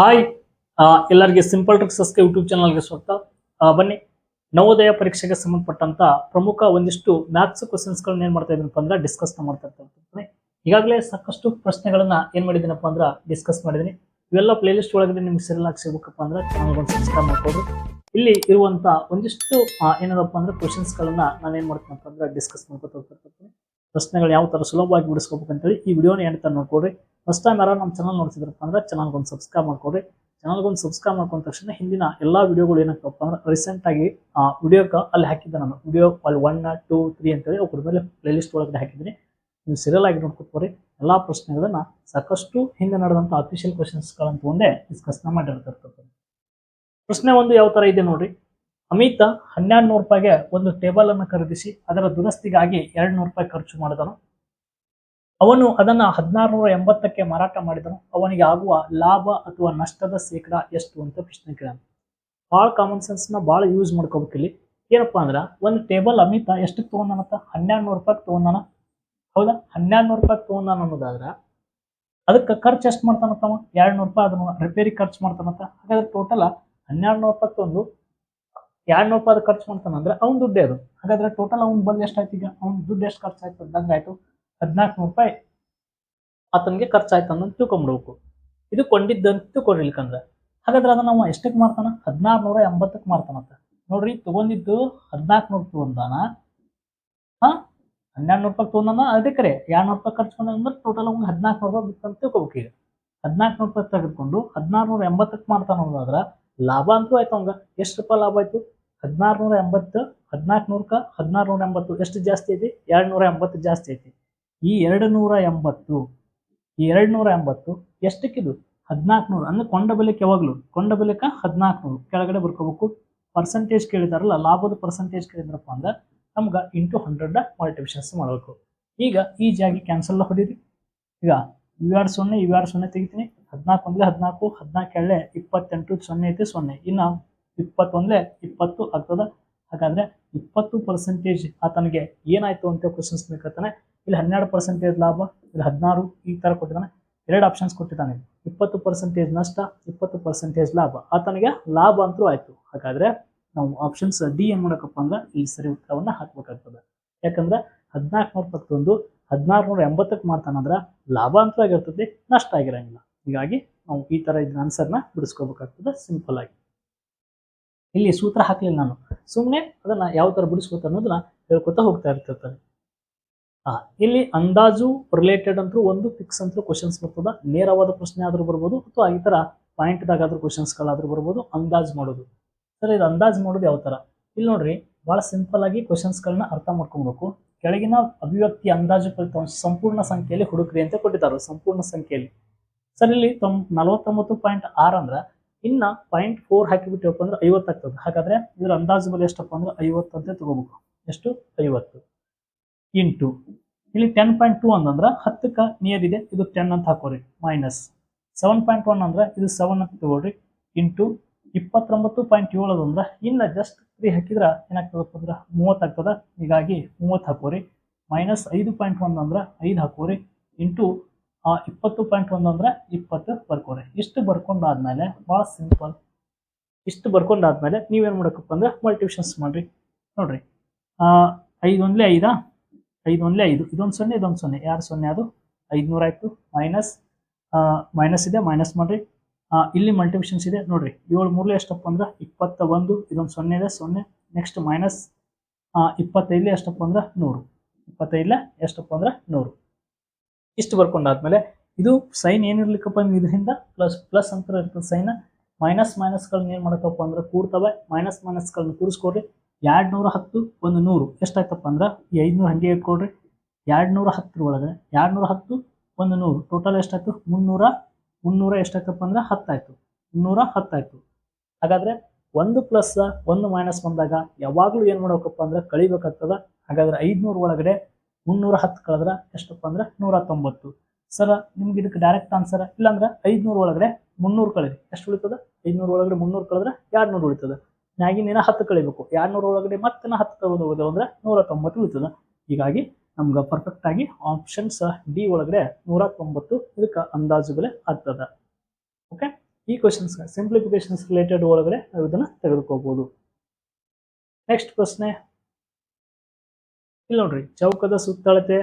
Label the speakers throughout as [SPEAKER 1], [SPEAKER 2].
[SPEAKER 1] Hi ಎಲ್ಲರಿಗೆ simple ಟ್ರಿಕ್ಸಸ್ಗೆ YouTube ಚಾನಲ್ಗೆ ಸ್ವಾಗತ. ಬನ್ನಿ. ನವೋದಯ ಪರೀಕ್ಷೆಗೆ ಸಂಬಂಧಪಟ್ಟಂತ ಪ್ರಮುಖ ಒಂದಿಷ್ಟು ಮ್ಯಾಥ್ಸ್ ಕ್ವಶನ್ಸ್ಗಳನ್ನ ಏನ್ ಮಾಡ್ತಾ ಇದ್ದೀನಪ್ಪ ಅಂದ್ರೆ ಡಿಸ್ಕಸ್ ಮಾಡ್ತಾ ಇರ್ತೀನಿ. ಈಗಾಗಲೇ ಸಾಕಷ್ಟು ಪ್ರಶ್ನೆಗಳನ್ನ ಏನ್ ಮಾಡಿದ್ದೀನಪ್ಪ ಅಂದ್ರೆ ಡಿಸ್ಕಸ್ ಮಾಡಿದ್ದೀನಿ. ಇವೆಲ್ಲ ಪ್ಲೇ ಲಿಸ್ಟ್ ಒಳಗಡೆ ನಿಮ್ಗೆ ಸರಿಯಾಗಿ ಸಿಗಬೇಕಪ್ಪ ಅಂದ್ರೆ ಒಂದು ಸಬ್ಸ್ಕ್ರೈಬ್ ಮಾಡ್ಕೊಡ್ರಿ ಇಲ್ಲಿ ಇರುವಂತ ಒಂದಿಷ್ಟು ಏನಾದಪ್ಪ ಅಂದ್ರೆ ಕ್ವಶನ್ಸ್ ಗಳನ್ನ ನಾನು ಏನ್ ಮಾಡ್ತೀನಪ್ಪ ಅಂದ್ರೆ ಡಿಸ್ಕಸ್ ಮಾಡ್ಕೊತ ಹೋಗ್ತಿರ್ತೀನಿ ಪ್ರಶ್ನೆಗಳು ಯಾವ ಥರ ಸುಲಭವಾಗಿ ಬಿಡಿಸ್ಕೋಬೇಕಂತೇಳಿ ಈ ವಿಡಿಯೋನ ಏನಂತ ನೋಡ್ಕೊಡ್ರಿ ಫಸ್ಟ್ ಟೈಮ್ ಯಾರು ನಮ್ಮ ಚಾನಲ್ ನೋಡ್ತಿದ್ರಪ್ಪ ಅಂದ್ರೆ ಚಾನಲ್ಗೊಂದು ಸಬ್ಸ್ಕ್ರೈಬ್ ಮಾಡ್ಕೊಡ್ರಿ ಚಾನಲ್ಗೊಂದು ಸಬ್ಸ್ಕ್ರೈಬ್ ಮಾಡ್ಕೊಂಡ ತಕ್ಷಣ ಹಿಂದಿನ ಎಲ್ಲ ವಿಡಿಯೋಗಳು ಏನಾಗ್ತಪ್ಪ ಅಂದ್ರೆ ರೀಸೆಂಟಾಗಿ ಆ ವಿಡಿಯೋಕ್ಕೆ ಅಲ್ಲಿ ಹಾಕಿದ್ದೆ ನಾನು. ವಿಡಿಯೋ ಅಲ್ಲಿ ಒನ್ ಟೂ ತ್ರೀ ಅಂತೇಳಿ ಅವ್ರ ಮೇಲೆ ಪ್ಲೇಲಿಸ್ಟ್ ಒಳಗಡೆ ಹಾಕಿದ್ದೀನಿ. ನೀವು ಸೀರಿಯಲ್ ಆಗಿ ನೋಡ್ಕೊಟ್ಕೋರಿ ಎಲ್ಲ ಪ್ರಶ್ನೆಗಳನ್ನ ಸಾಕಷ್ಟು ಹಿಂದೆ ನಡೆದಂಥ ಅಫಿಷಿಯಲ್ ಕ್ವಶನ್ಸ್ಗಳನ್ನು ತಗೊಂಡೇ ಡಿಸ್ಕಸ್ನ ಮಾಡಿರ್ತಿರ್ತದೆ ಪ್ರಶ್ನೆ ಒಂದು ಯಾವ ಥರ ಇದೆ ನೋಡ್ರಿ. ಅಮಿತ ಹನ್ನೆರಡು ನೂರು ರೂಪಾಯಿಗೆ ಒಂದು ಟೇಬಲ್ ಅನ್ನು ಖರೀದಿಸಿ ಅದರ ದುರಸ್ತಿಗಾಗಿ ಎರಡು ನೂರು ರೂಪಾಯಿ ಖರ್ಚು ಮಾಡಿದನು. ಅವನು ಅದನ್ನು ಹದಿನಾರು ನೂರ ಎಂಬತ್ತಕ್ಕೆ ಮಾರಾಟ ಮಾಡಿದನು. ಅವನಿಗೆ ಆಗುವ ಲಾಭ ಅಥವಾ ನಷ್ಟದ ಶೇಕಡ ಎಷ್ಟು ಅಂತ ಪ್ರಶ್ನೆ ಕೇಳ ಭಾಳ ಕಾಮನ್ ಸೆನ್ಸ್ನ ಭಾಳ ಯೂಸ್ ಇಲ್ಲಿ. ಏನಪ್ಪಾ ಅಂದ್ರೆ ಒಂದು ಟೇಬಲ್ ಅಮಿತ ಎಷ್ಟಕ್ಕೆ ತಗೊಂಡಾನಂತ ಹನ್ನೆರಡು ನೂರು ರೂಪಾಯಿ ತೊಗೊಂಡಾನ? ಹೌದಾ? ಹನ್ನೆರಡು ನೂರು ರೂಪಾಯಿ ತೊಗೊಂಡಾನ ಅನ್ನೋದಾದ್ರೆ ಅದಕ್ಕೆ ಖರ್ಚು ಎಷ್ಟು ಮಾಡ್ತಾನಂತವ ಎರಡು ನೂರು ರೂಪಾಯಿ ಅದನ್ನು ರಿಪೇರಿ ಖರ್ಚು ಮಾಡ್ತಾನಂತ? ಹಾಗಾದ್ರೆ ಟೋಟಲ್ ಹನ್ನೆರಡು ನೂರು ರೂಪಾಯಿ ತಗೊಂಡು ಎರಡು ನೂರು ರೂಪಾಯಿ ಖರ್ಚು ಮಾಡ್ತಾನ ಅಂದ್ರೆ ಅವ್ನ ದುಡ್ಡೇ ಅದು. ಹಾಗಾದ್ರೆ ಟೋಟಲ್ ಅವ್ನ ಬಂದು ಎಷ್ಟಾಯ್ತು ಈಗ? ಅವ್ನ ದುಡ್ಡು ಎಷ್ಟು ಖರ್ಚು ಆಯ್ತು ಹದಿನಾಲ್ಕು ರೂಪಾಯಿ ಆತನಿಗೆ ಖರ್ಚಾಯ್ತು ಅನ್ನೋದು ತಿಳ್ಕೊಂಬಿಡ್ಬೇಕು ಇದು ಕೊಂಡಿದ್ದಂತ ತಿಳ್ಕೊಂಡಿಲ್ಕಂದ್ರೆ ಹಾಗಾದ್ರೆ ಅದನ್ನ ನಾವು ಎಷ್ಟಕ್ಕೆ ಮಾಡ್ತಾನ ಹದಿನಾರು ನೂರ ಎಂಬತ್ತಕ್ಕೆ ಮಾಡ್ತಾನಂತ ನೋಡ್ರಿ, ತಗೊಂಡಿದ್ದು ಹದಿನಾಲ್ಕು ನೂರು ತಗೊಂಡಾನ? ಹಾ? ಹನ್ನೆರಡು ನೂರು ರೂಪಾಯಿ ತಗೊಂಡಾನ? ಅದೇ ಕರೆ. ಎರಡು ನೂರು ರೂಪಾಯಿ ಖರ್ಚು ಮಾಡಿದ್ರೆ ಟೋಟಲ್ ಅವ್ನಿಗೆ ಹದಿನಾಲ್ಕು ನೂರು ರೂಪಾಯಿ ಬಿತ್ತಂತ ತಿಳ್ಕೊಬೇಕು ಈಗ. ಹದಿನಾಲ್ಕು ನೂರು ರೂಪಾಯಿ ತೆಗೆದುಕೊಂಡು ಹದಿನಾರು ನೂರ ಎಂಬತ್ತಕ್ಕೆ ಮಾಡ್ತಾನ ಅನ್ನೋದಾದ್ರೆ ಲಾಭ ಅಂತೂ ಆಯ್ತು ಅವಂಗ ಎಷ್ಟು ರೂಪಾಯಿ ಲಾಭ ಆಯ್ತು? ಹದಿನಾರು ನೂರ ಎಂಬತ್ತು ಹದಿನಾಲ್ಕು ನೂರಕ್ಕೆ ಹದಿನಾರು ನೂರ ಎಂಬತ್ತು ಎಷ್ಟು ಜಾಸ್ತಿ ಐತಿ? ಎರಡು ನೂರ ಎಂಬತ್ತು ಜಾಸ್ತಿ ಐತಿ. ಈ ಎರಡು ನೂರ ಎಂಬತ್ತು ಈ ಎರಡು ನೂರ ಎಂಬತ್ತು ಎಷ್ಟಕ್ಕಿದು? ಹದಿನಾಲ್ಕು ನೂರು ಅಂದ್ರೆ ಕೊಂಡ ಬೆಲೆಕ್ಕೆ ಯಾವಾಗಲೂ? ಕೊಂಡ ಬೆಲೆಕ ಹದಿನಾಲ್ಕುನೂರು. ಕೆಳಗಡೆ ಬರ್ಕೋಬೇಕು. ಪರ್ಸೆಂಟೇಜ್ ಕೇಳಿದಾರಲ್ಲ, ಲಾಭದ ಪರ್ಸೆಂಟೇಜ್ ಕೇಳಿದ್ರಪ್ಪ ಅಂದ್ರೆ ನಮ್ಗೆ ಇಂಟು ಹಂಡ್ರೆಡ್ ಮಲ್ಟಿಪ್ಲಿಷನ್ಸ್ ಮಾಡಬೇಕು. ಈಗ ಈಜಿಯಾಗಿ ಕ್ಯಾನ್ಸಲ್ ಹೊಡೀರಿ. ಈಗ ಇವೆರಡು ಸೊನ್ನೆ ಇವೆರಡು ಸೊನ್ನೆ ತೆಗಿತೀನಿ. ಹದಿನಾಲ್ಕು ಒಂದೇ ಹದಿನಾಲ್ಕು ಹದಿನಾಲ್ಕು ಎಳ್ಳೆ ಇಪ್ಪತ್ತೆಂಟು ಸೊನ್ನೆ ಐತೆ ಸೊನ್ನೆ. ಇನ್ನು ಇಪ್ಪತ್ತೊಂದ್ಲೆ ಇಪ್ಪತ್ತು ಆಗ್ತದ? ಹಾಗಾದ್ರೆ ಇಪ್ಪತ್ತು ಪರ್ಸೆಂಟೇಜ್ ಆತನಿಗೆ ಏನಾಯ್ತು ಅಂತ ಕ್ವಶನ್ಸ್ ಬೇಕಾಗ್ತಾನೆ ಇಲ್ಲಿ ಹನ್ನೆರಡು ಪರ್ಸೆಂಟೇಜ್ ಲಾಭ, ಇಲ್ಲಿ ಹದಿನಾರು ಈ ತರ ಕೊಟ್ಟಿದ್ದಾನೆ. ಎರಡು ಆಪ್ಷನ್ಸ್ ಕೊಟ್ಟಿದ್ದಾನೆ. ಇಪ್ಪತ್ತು ಪರ್ಸೆಂಟೇಜ್ ನಷ್ಟ, ಇಪ್ಪತ್ತು ಪರ್ಸೆಂಟೇಜ್ ಲಾಭ. ಆತನಿಗೆ ಲಾಭ ಅಂತೂ ಆಯ್ತು. ಹಾಗಾದ್ರೆ ನಾವು ಆಪ್ಷನ್ಸ್ ಡಿ ಏನ್ ಮಾಡಬೇಕಪ್ಪ ಅಂದ್ರೆ ಈ ಸರಿ ಉತ್ತರವನ್ನ ಹಾಕ್ಬೇಕಾಗ್ತದೆ. ಯಾಕಂದ್ರೆ ಹದಿನಾಲ್ಕು ನೂರ ಇಪ್ಪತ್ತೊಂದು ಹದಿನಾರು ನೂರ ಎಂಬತ್ತಕ್ಕೆ ಮಾಡ್ತಾನಂದ್ರ ಆಗಿರ್ತದೆ, ನಷ್ಟ ಆಗಿರಂಗಿಲ್ಲ. ಹೀಗಾಗಿ ನಾವು ಈ ತರ ಇದನ್ನ ಆನ್ಸರ್ನ ಬಿಡಿಸ್ಕೋಬೇಕಾಗ್ತದೆ. ಸಿಂಪಲ್ ಆಗಿ. ಇಲ್ಲಿ ಸೂತ್ರ ಹಾಕಲಿಲ್ಲ ನಾನು. ಸುಮ್ಮನೆ ಅದನ್ನ ಯಾವ ತರ ಬಿಡಿಸ್ಬೇಕು ಅನ್ನೋದನ್ನ ಹೇಳ್ಕೊತಾ ಹೋಗ್ತಾ ಇರ್ತಿರ್ತಾರೆ ಹಾ ಇಲ್ಲಿ ಅಂದಾಜು ರಿಲೇಟೆಡ್ ಅಂತೂ ಒಂದು ಫಿಕ್ಸ್ ಅಂತೂ ಕ್ವಶನ್ಸ್ ಬರ್ತದ. ನೇರವಾದ ಪ್ರಶ್ನೆ ಆದರೂ ಬರ್ಬೋದು, ಅಥವಾ ಈ ತರ ಪಾಯಿಂಟ್ದಾಗಾದ್ರೂ ಕ್ವಶನ್ಸ್ಗಳಾದ್ರೂ ಬರ್ಬೋದು, ಅಂದಾಜು ಮಾಡೋದು. ಸರ್, ಇದು ಅಂದಾಜು ಮಾಡೋದು ಯಾವ ತರ? ಇಲ್ಲಿ ನೋಡ್ರಿ, ಬಹಳ ಸಿಂಪಲ್ ಆಗಿ ಕ್ವಶನ್ಸ್ಗಳನ್ನ ಅರ್ಥ ಮಾಡ್ಕೊಬೇಕು. ಕೆಳಗಿನ ಅಭಿವ್ಯಕ್ತಿ ಅಂದಾಜು ಫಲಿತಾಂಶ ಸಂಪೂರ್ಣ ಸಂಖ್ಯೆಯಲ್ಲಿ ಹುಡುಕ್ರಿ ಅಂತ ಕೊಟ್ಟಿದ್ದಾರೆ, ಸಂಪೂರ್ಣ ಸಂಖ್ಯೆಯಲ್ಲಿ. ಸರ್, ಇಲ್ಲಿ ತೊಂಬ ನಲವತ್ತೊಂಬತ್ತು ಪಾಯಿಂಟ್ ಆರ್ ಅಂದ್ರ ಇನ್ನ ಪಾಯಿಂಟ್ ಫೋರ್ ಹಾಕಿಬಿಟ್ಟಿವಪ್ಪ ಅಂದ್ರೆ ಐವತ್ತು ಆಗ್ತದೆ. ಹಾಗಾದ್ರೆ ಇದ್ರ ಅಂದಾಜು ಬೆಲೆ ಎಷ್ಟಪ್ಪ ಅಂದ್ರೆ ಐವತ್ತು ಅಂತ ತಗೋಬೇಕು. ಎಷ್ಟು? ಐವತ್ತು. ಇಂಟು. ಇಲ್ಲಿ ಟೆನ್ ಪಾಯಿಂಟ್ ಟೂ ಅಂತಂದ್ರೆ ಹತ್ತಕ್ಕೆ ನಿಯರ್ ಇದೆ. ಇದು ಟೆನ್ ಅಂತ ಹಾಕೋರಿ. ಮೈನಸ್ ಸೆವೆನ್ ಪಾಯಿಂಟ್ ಒನ್ ಅಂದ್ರೆ ಇದು ಸೆವೆನ್ ಅಂತ ತಗೊಳ್ರಿ. ಇಂಟು ಇಪ್ಪತ್ತೊಂಬತ್ತು ಪಾಯಿಂಟ್ ಏಳು ಅಂದ್ರೆ ಇನ್ನ ಜಸ್ಟ್ ತ್ರೀ ಹಾಕಿದ್ರೆ ಏನಾಗ್ತದಪ್ಪ ಅಂದ್ರೆ ಮೂವತ್ತು ಆಗ್ತದೆ. ಹೀಗಾಗಿ ಮೂವತ್ತು ಹಾಕೋರಿ. ಮೈನಸ್ ಐದು ಪಾಯಿಂಟ್ ಒನ್ ಅಂದ್ರೆ ಐದು ಹಾಕೋರಿ. ಇಂಟು ಆ ಇಪ್ಪತ್ತು ಪಾಯಿಂಟ್ ಒಂದು ಅಂದರೆ ಇಪ್ಪತ್ತು ಬರ್ಕೋರಿ ಇಷ್ಟು ಬರ್ಕೊಂಡಾದ್ಮೇಲೆ ಭಾಳ ಸಿಂಪಲ್ ಇಷ್ಟು ಬರ್ಕೊಂಡಾದ್ಮೇಲೆ ನೀವೇನು ಮಾಡೋಕಪ್ಪ ಅಂದ್ರೆ ಮಲ್ಟಿಪ್ಷನ್ಸ್ ಮಾಡಿರಿ. ನೋಡಿರಿ. ಐದು ಒಂದ್ಲೆ ಐದಾ? ಐದು ಒಂದ್ಲೆ ಐದು. ಇದೊಂದು ಸೊನ್ನೆ ಇದೊಂದು ಸೊನ್ನೆ. ಯಾರು ಸೊನ್ನೆ ಅದು? ಐದುನೂರ ಆಯಿತು. ಮೈನಸ್ ಮೈನಸ್ ಇದೆ ಮೈನಸ್ ಮಾಡಿರಿ. ಇಲ್ಲಿ ಮಲ್ಟಿಪ್ಷನ್ಸ್ ಇದೆ. ನೋಡಿರಿ. ಏಳು ಮೂರಲೇ ಎಷ್ಟಪ್ಪ ಅಂದ್ರೆ ಇಪ್ಪತ್ತ ಒಂದು. ಇದೊಂದು ಸೊನ್ನೆ ಇದೆ, ಸೊನ್ನೆ. ನೆಕ್ಸ್ಟ್ ಮೈನಸ್ ಇಪ್ಪತ್ತೈದಲೆ ಎಷ್ಟಪ್ಪ ಅಂದ್ರೆ ನೂರು. ಇಪ್ಪತ್ತೈದಲೆ ಎಷ್ಟಪ್ಪ ಅಂದ್ರೆ ನೂರು. ಇಷ್ಟು ಬರ್ಕೊಂಡಾದ್ಮೇಲೆ ಇದು ಸೈನ್ ಏನಿರ್ಲಿಕ್ಕಪ್ಪ ಇದರಿಂದ? ಪ್ಲಸ್ ಪ್ಲಸ್ ಅಂತ ಇರ್ತದೆ ಸೈನ್. ಮೈನಸ್ ಮೈನಸ್ಗಳನ್ನ ಏನು ಮಾಡತ್ತಪ್ಪ ಅಂದ್ರೆ ಕೂಡ್ತವೆ. ಮೈನಸ್ ಮೈನಸ್ಗಳನ್ನ ಕೂರಿಸ್ಕೊಡ್ರಿ. ಎರಡು ನೂರ ಹತ್ತು ಒಂದು ನೂರು. ಎಷ್ಟಾಯ್ತಪ್ಪ ಅಂದ್ರೆ ಈ ಐದುನೂರು ಹಂಗೆ ಇಟ್ಕೊಡ್ರಿ ಎರಡು ನೂರ ಹತ್ತರ ಒಳಗೆ ಎರಡು ನೂರ ಹತ್ತು ಒಂದು ನೂರು. ಟೋಟಲ್ ಎಷ್ಟಾಯ್ತು? ಮುನ್ನೂರ. ಮುನ್ನೂರ ಎಷ್ಟಾಯ್ತಪ್ಪ ಅಂದ್ರೆ ಹತ್ತಾಯ್ತು. ಮುನ್ನೂರ ಹತ್ತಾಯ್ತು. ಹಾಗಾದ್ರೆ ಒಂದು ಪ್ಲಸ್ ಒಂದು ಮೈನಸ್ ಬಂದಾಗ ಯಾವಾಗಲೂ ಏನು ಮಾಡ್ಬೇಕಪ್ಪ ಅಂದ್ರೆ ಕಳಿಬೇಕಾಗ್ತದ. ಹಾಗಾದ್ರೆ ಐದುನೂರು ಒಳಗಡೆ ಮುನ್ನೂರ ಹತ್ತು ಕಳೆದ್ರೆ ಎಷ್ಟಪ್ಪ ಅಂದ್ರೆ ನೂರ ತೊಂಬತ್ತು. ಸರ್, ನಿಮ್ಗೆ ಇದಕ್ಕೆ ಡೈರೆಕ್ಟ್ ಆನ್ಸರ್ ಇಲ್ಲಾಂದ್ರೆ ಐದ್ನೂರು ಒಳಗಡೆ ಮುನ್ನೂರು ಕಳೀರಿ. ಎಷ್ಟು ಉಳಿತದ? ಐದುನೂರು ಒಳಗಡೆ ಮುನ್ನೂರು ಕಳೆದ್ರೆ ಎರಡು ನೂರು ಉಳಿತದ ಮ್ಯಾಗಿನ ಹತ್ತು ಕಳಿಬೇಕು. ಎರಡು ಒಳಗಡೆ ಮತ್ತೆ ಹತ್ತು ಕಳೆದು ಹೋಗೋದು ಅಂದ್ರೆ ನೂರ ತೊಂಬತ್ತು ಉಳಿತದ. ಹೀಗಾಗಿ ನಮ್ಗೆ ಪರ್ಫೆಕ್ಟ್ ಆಗಿ ಆಪ್ಷನ್ಸ್ ಡಿ ಒಳಗಡೆ ನೂರ ತೊಂಬತ್ತು ಇದಕ್ಕೆ ಅಂದಾಜು ಬೆಲೆ ಆಗ್ತದ. ಓಕೆ ಈ ಕ್ವಶನ್ಸ್ ಸಿಂಪ್ಲಿಫಿಕೇಶನ್ಸ್ ರಿಲೇಟೆಡ್ ಒಳಗಡೆ ನಾವು ಇದನ್ನ ತೆಗೆದುಕೋಬಹುದು ನೆಕ್ಸ್ಟ್ ಪ್ರಶ್ನೆ ಇಲ್ಲಿ ನೋಡ್ರಿ, ಚೌಕದ ಸುತ್ತಳತೆ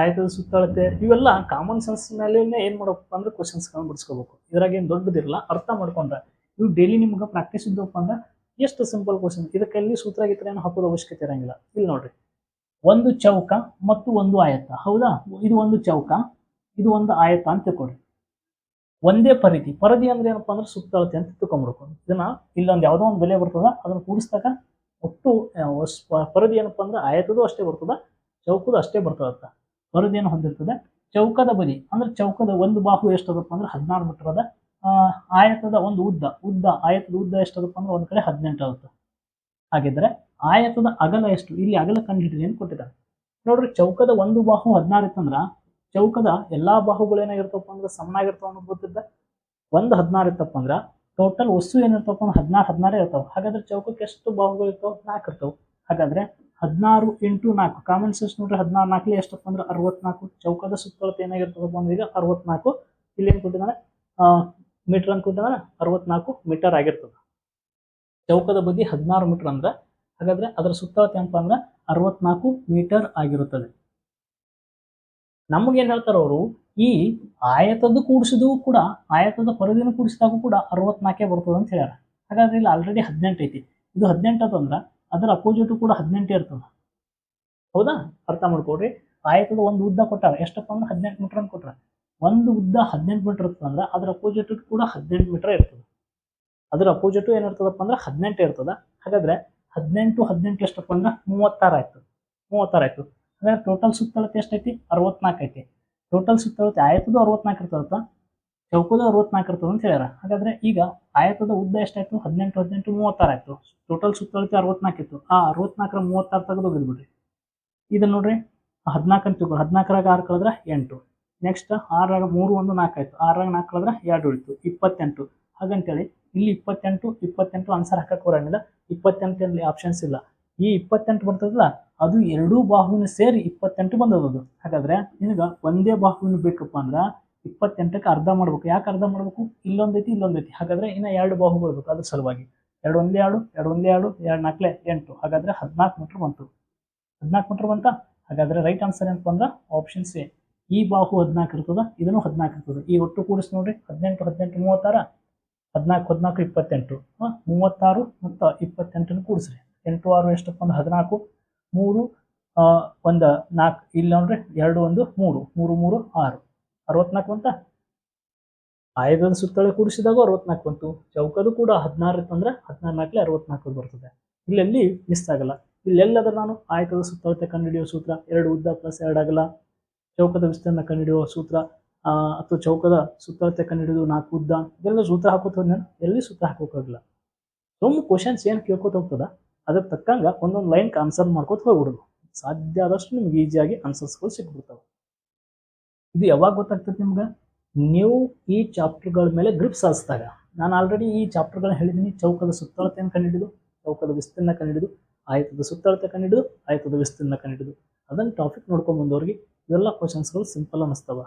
[SPEAKER 1] ಆಯತದ ಸುತ್ತಳತೆ, ಇವೆಲ್ಲ ಕಾಮನ್ ಸೆನ್ಸ್ ಮೇಲೆ ಏನ್ ಮಾಡಬೇಕಪ್ಪ ಅಂದ್ರೆ ಕ್ವಶನ್ಸ್ ಬಿಡಿಸ್ಕೋಬೇಕು. ಇದ್ರಾಗ ಏನು ದೊಡ್ಡದಿರಲ್ಲ, ಅರ್ಥ ಮಾಡ್ಕೊಂಡ್ರೆ. ಇವು ಡೈಲಿ ನಿಮ್ಗೆ ಪ್ರಾಕ್ಟೀಸ್ ಇದ್ದಪ್ಪ ಅಂದ್ರೆ ಎಷ್ಟು ಸಿಂಪಲ್ ಕ್ವಶನ್ ಇದಕ್ಕೆಲ್ಲಿ ಸೂತ್ರ ಗೀತ್ರ ಏನು ಹಾಕೋದು ಅವಶ್ಯಕತೆ ಇರಂಗಿಲ್ಲ. ಇಲ್ಲಿ ನೋಡ್ರಿ, ಒಂದು ಚೌಕ ಮತ್ತು ಒಂದು ಆಯತ. ಹೌದಾ? ಇದು ಒಂದು ಚೌಕ, ಇದು ಒಂದು ಆಯತ ಅಂತ ತಿಳ್ಕೊಡ್ರಿ ಒಂದೇ ಪರಿಧಿ. ಪರಿಧಿ ಅಂದ್ರೆ ಏನಪ್ಪಾ ಅಂದ್ರೆ ಸುತ್ತಳತೆ ಅಂತ ತಿಳ್ಕೊಂಡ್ಬಿಡ್ಬೇಕು. ಇದನ್ನ ಇಲ್ಲೊಂದು ಯಾವುದೋ ಒಂದು ಬೆಲೆ ಬರ್ತದ, ಅದನ್ನ ಕೂಡಿಸಿದಾಗ ಒಟ್ಟು ಪರದಿ ಏನಪ್ಪ ಅಂದ್ರೆ ಆಯತದು ಅಷ್ಟೇ ಬರ್ತದ ಚೌಕದ ಅಷ್ಟೇ ಬರ್ತದತ್ತ. ಪರದಿಯನ್ನು ಹೊಂದಿರ್ತದೆ? ಚೌಕದ ಬದಿ ಅಂದ್ರೆ ಚೌಕದ ಒಂದು ಬಾಹು ಎಷ್ಟದಪ್ಪ ಅಂದ್ರೆ ಹದಿನಾರು ಮೀಟರ್ ಅದ. ಆಯತದ ಒಂದು ಉದ್ದ. ಉದ್ದ ಆಯತದ ಉದ್ದ ಎಷ್ಟದಪ್ಪ ಅಂದ್ರೆ ಒಂದ್ ಕಡೆ ಹದಿನೆಂಟು ಆಗುತ್ತೆ ಹಾಗಿದ್ರೆ ಆಯತದ ಅಗಲ ಎಷ್ಟು? ಇಲ್ಲಿ ಅಗಲ ಕಂಡುಹಿಡಿರಿ ಅಂತ ಕೊಟ್ಟಿದ್ದಾರೆ ನೋಡ್ರಿ, ಚೌಕದ ಒಂದು ಬಾಹು ಹದಿನಾರು ಇತ್ತಂದ್ರ ಚೌಕದ ಎಲ್ಲಾ ಬಾಹುಗಳು ಏನಾಗಿರ್ತಪ್ಪ ಅಂದ್ರೆ ಸಮನಾಗಿರ್ತಾವ ಅನ್ನೋದು ಗೊತ್ತಿದ್ದ? ಒಂದು ಹದಿನಾರು ಇತ್ತಪ್ಪ ಅಂದ್ರ ಟೋಟಲ್ ವಸ್ತು ಏನಿರ್ತಾವಪ್ಪ ಅಂದ್ರೆ ಹದಿನಾರು, ಹದಿನಾರೇ ಇರ್ತಾವ. ಹಾಗಾದ್ರೆ ಚೌಕಕ್ಕೆ ಎಷ್ಟು ಬಾಹುಗಳು ಇರ್ತಾವ? ನಾಲ್ಕು ಇರ್ತಾವ. ಹಾಗಾದ್ರೆ ಹದಿನಾರು ಇಂಟು ನಾಲ್ಕು ಕಾಮನ್ ಸೆನ್ಸ್ ನೋಡ್ರಿ ಹದಿನಾರು ನಾಲ್ಕಲಿ ಎಷ್ಟಪ್ಪ ಅಂದ್ರೆ ಅರವತ್ನಾಲ್ಕು. ಚೌಕದ ಸುತ್ತಳತೆ ಏನಾಗಿರ್ತದಪ್ಪ ಅಂದ್ರೆ ಈಗ ಅರವತ್ನಾಲ್ಕು. ಇಲ್ಲಿ ಏನು ಕೊಟ್ಟಿದ್ದಾನೆ? ಮೀಟರ್ ಅಂತ ಕೊಟ್ಟಿದ್ದಾನೆ? ಅರವತ್ನಾಲ್ಕು ಮೀಟರ್ ಆಗಿರ್ತದೆ. ಚೌಕದ ಬದಿ ಹದಿನಾರು ಮೀಟರ್ ಅಂದ್ರೆ, ಹಾಗಾದ್ರೆ ಅದರ ಸುತ್ತಳತೆ ಏನಪ್ಪ ಅಂದ್ರೆ ಅರವತ್ನಾಲ್ಕು ಮೀಟರ್ ಆಗಿರುತ್ತದೆ. ನಮಗೇನು ಹೇಳ್ತಾರೆ ಅವರು ಈ ಆಯತದ್ದು ಕೂಡಿಸಿದೂ ಕೂಡ, ಆಯತದ ಪರಿಧಿನ ಕೂಡಿಸಿದಾಗ ಕೂಡ ಅರವತ್ನಾಲ್ಕೇ ಬರ್ತದೆ ಅಂತ ಹೇಳ್ಯಾರ. ಹಾಗಾದ್ರೆ ಇಲ್ಲಿ ಆಲ್ರೆಡಿ ಹದಿನೆಂಟು ಐತಿ. ಇದು ಹದಿನೆಂಟು ಅದಂದ್ರ ಅದರ ಅಪೋಸಿಟ್ ಕೂಡ ಹದಿನೆಂಟೇ ಇರ್ತದ. ಹೌದಾ? ಅರ್ಥ ಮಾಡ್ಕೊಡ್ರಿ ಆಯತದ ಒಂದು ಉದ್ದ ಕೊಟ್ಟಾರ. ಎಷ್ಟಪ್ಪ ಅಂದ್ರೆ? ಹದಿನೆಂಟು ಮೀಟರ್ ಅಂತ ಕೊಟ್ರ ಒಂದು ಉದ್ದ ಹದಿನೆಂಟು ಮೀಟರ್ ಇರ್ತದಂದ್ರೆ ಅದರ ಅಪೋಸಿಟ್ ಕೂಡ ಹದಿನೆಂಟು ಮೀಟರ್ ಇರ್ತದೆ. ಅದರ ಅಪೋಸಿಟ್ ಏನಿರ್ತದಪ್ಪ ಅಂದ್ರೆ ಹದಿನೆಂಟು ಇರ್ತದ. ಹಾಗಾದ್ರೆ ಹದಿನೆಂಟು ಹದಿನೆಂಟು ಎಷ್ಟಪ್ಪ ಅಂದ್ರೆ? ಮೂವತ್ತಾರು ಆಯ್ತು. ಮೂವತ್ತಾರು ಆಯ್ತು. ಹಾಗಾದ್ರೆ ಟೋಟಲ್ ಸುತ್ತಳತೆ ಎಷ್ಟೈತಿ? ಅರವತ್ನಾಲ್ಕು ಐತಿ. ಟೋಟಲ್ ಸುತ್ತಳತೆ ಆಯತದ ಅರವತ್ನಾಲ್ಕು ಇರ್ತದತ್ತ? ಚೌಕದ ಅರವತ್ನಾಲ್ಕು ಇರ್ತದೆ ಅಂತ ಹೇಳ್ಯಾರ. ಹಾಗಾದ್ರೆ ಈಗ ಆಯತದ ಉದ್ದ ಎಷ್ಟಾಯ್ತು? ಹದಿನೆಂಟು ಹದಿನೆಂಟು, ಮೂವತ್ತಾರು ಆಯ್ತು. ಟೋಟಲ್ ಸುತ್ತಳತೆ ಅರವತ್ನಾಲ್ಕು ಇತ್ತು. ಆ ಅರವತ್ನಾಲ್ಕರ ಮೂವತ್ತಾರು ತೆಗೆದು ಬಿಡ್ರಿ. ಇದನ್ನ ನೋಡ್ರಿ. ಹದಿನಾಲ್ಕು ಅಂತ ತಿಳ್ಕೊಳ್ಳಿ ಹದಿನಾಲ್ಕರಾಗ ಆರು ಕಳೆದ್ರೆ ಎಂಟು. ನೆಕ್ಸ್ಟ್ ಆರಾಗ ಮೂರು ಒಂದು ನಾಲ್ಕು ಆಯ್ತು. ಆರಾಗ ನಾಲ್ಕು ಕಳೆದ್ರೆ ಎರಡು ಉಳಿತು. ಇಪ್ಪತ್ತೆಂಟು. ಹಾಗಂತೇಳಿ ಇಲ್ಲಿ ಇಪ್ಪತ್ತೆಂಟು ಇಪ್ಪತ್ತೆಂಟು ಆನ್ಸರ್ ಹಾಕಕ್ಕೆ ಬರಂಗಿಲ್ಲ ಇಪ್ಪತ್ತೆಂಟಲ್ಲಿ ಆಪ್ಷನ್ಸ್ ಇಲ್ಲ. ಈ ಇಪ್ಪತ್ತೆಂಟು ಬರ್ತದಲ್ಲ ಅದು ಎರಡೂ ಬಾಹುವಿನ ಸೇರಿ ಇಪ್ಪತ್ತೆಂಟು ಬಂದದದು. ಹಾಗಾದ್ರೆ ನಿನಗೆ ಒಂದೇ ಬಾಹುವಿನ ಬೇಕಪ್ಪ ಅಂದ್ರೆ ಇಪ್ಪತ್ತೆಂಟಕ್ಕೆ ಅರ್ಧ ಮಾಡ್ಬೇಕು. ಯಾಕೆ ಅರ್ಧ ಮಾಡ್ಬೇಕು? ಇಲ್ಲೊಂದೈತಿ ಇಲ್ಲೊಂದೈತಿ. ಹಾಗಾದ್ರೆ ಇನ್ನ ಎರಡು ಬಾಹುಗಳು ಬರ್ಬೇಕು ಅದ್ರ ಸಲುವಾಗಿ. ಎರಡು ಒಂದೇ ಎರಡು ಎರಡು ಒಂದೇ ಎರಡು ಎರಡು ನಾಲ್ಕಲೆ ಎಂಟು. ಹಾಗಾದ್ರೆ ಹದಿನಾಲ್ಕು ಮೀಟರ್ ಬಂತು. ಹದಿನಾಲ್ಕು ಮೀಟರ್ ಬಂತ? ಹಾಗಾದ್ರೆ ರೈಟ್ ಆನ್ಸರ್ ಏನಪ್ಪ ಅಂದ್ರೆ ಆಪ್ಷನ್ ಸಿ. ಈ ಬಾಹು ಹದಿನಾಲ್ಕು ಇರ್ತದ, ಇದನ್ನು ಹದಿನಾಲ್ಕು ಇರ್ತದೆ. ಈ ಒಟ್ಟು ಕೂಡಿಸಿ ನೋಡ್ರಿ. ಹದಿನೆಂಟು ಹದಿನೆಂಟು, ಮೂವತ್ತಾರ. ಹದಿನಾಲ್ಕು ಹದಿನಾಲ್ಕು, ಇಪ್ಪತ್ತೆಂಟು. ಮೂವತ್ತಾರು ಮತ್ತು ಇಪ್ಪತ್ತೆಂಟನ್ನು ಕೂಡಿಸ್ರಿ. ಎಂಟು, ಆರು ಎಷ್ಟಪ್ಪ ಅಂದ್ರೆ ಹದಿನಾಲ್ಕು. ಮೂರು ಒಂದು, ನಾಲ್ಕು, ಇಲ್ಲಿ ನೋಡ್ರಿ, ಎರಡು, ಒಂದು, ಮೂರು ಮೂರು ಮೂರು, ಆರು. ಅರವತ್ನಾಲ್ಕು ಅಂತ? ಆಯುಧದ ಸುತ್ತಳೆ ಕೂಡಿಸಿದಾಗ ಅರವತ್ನಾಲ್ಕು ಬಂತು. ಚೌಕದು ಕೂಡ ಹದಿನಾರು ಇತ್ತಂದ್ರೆ ಹದಿನಾರು ನಾಲ್ಕಲ್ಲಿ ಅರವತ್ನಾಲ್ಕು ಬರ್ತದೆ. ಇಲ್ಲೆಲ್ಲಿ ಮಿಸ್ ಆಗಲ್ಲ. ಇಲ್ಲೆಲ್ಲದ ನಾನು ಆಯತದ ಸುತ್ತಳತೆ ಕಂಡುಹಿಡಿಯುವ ಸೂತ್ರ, ಎರಡು ಉದ್ದ ಪ್ಲಸ್ ಎರಡು ಅಗಲ, ಚೌಕದ ವಿಸ್ತೀರ್ಣ ಕಂಡುಹಿಡಿಯುವ ಸೂತ್ರ ಅಥವಾ ಚೌಕದ ಸುತ್ತಳತೆ ಕಂಡುಹಿಡಿದು ನಾಲ್ಕು ಉದ್ದ, ಇದೆಲ್ಲ ಸೂತ್ರ ಹಾಕೋತ ನಾನು. ಎಲ್ಲಿ ಸೂತ್ರ ಹಾಕೋಕ್ಕಾಗಲ್ಲ ಸುಮ್ಮ ಕ್ವಶನ್ಸ್ ಏನು ಕೇಳ್ಕೊತ ಹೋಗ್ತದ? ಅದ್ರ ತಕ್ಕಂಗ ಒಂದೊಂದು ಲೈನ್ ಆನ್ಸರ್ ಮಾಡ್ಕೊತ ಹೋಗ್ಬಿಡೋದು. ಸಾಧ್ಯ ಆದಷ್ಟು ನಿಮ್ಗೆ ಈಸಿಯಾಗಿ ಆನ್ಸರ್ಸ್ಗಳು ಸಿಕ್ಬಿಡ್ತಾವೆ ಇದು ಯಾವಾಗ ಗೊತ್ತಾಗ್ತದೆ ನಿಮ್ಗೆ? ನೀವು ಈ ಚಾಪ್ಟರ್ಗಳ ಮೇಲೆ ಗ್ರಿಪ್ ಸಾಧಿಸಿದಾಗ ನಾನು ಆಲ್ರೆಡಿ ಈ ಚಾಪ್ಟರ್ಗಳನ್ನ ಹೇಳಿದ್ದೀನಿ ಚೌಕದ ಸುತ್ತಳತೆಯನ್ನು ಕಂಡಿಡಿದು, ಚೌಕದ ವಿಸ್ತೀರ್ಣ ಕಂಡಿಡಿದು, ಆಯತದ ಸುತ್ತಳತೆ ಕಂಡುಹಿಡಿದು ಆಯತದ ವಿಸ್ತೀರ್ಣ ಕಂಡಿಡಿದು. ಅದನ್ನ ಟಾಪಿಕ್ ನೋಡ್ಕೊಂಡು ಬಂದವ್ರಿಗೆ ಇವೆಲ್ಲ ಕ್ವಶನ್ಸ್ಗಳು ಸಿಂಪಲ್ ಅನ್ನಿಸ್ತವ.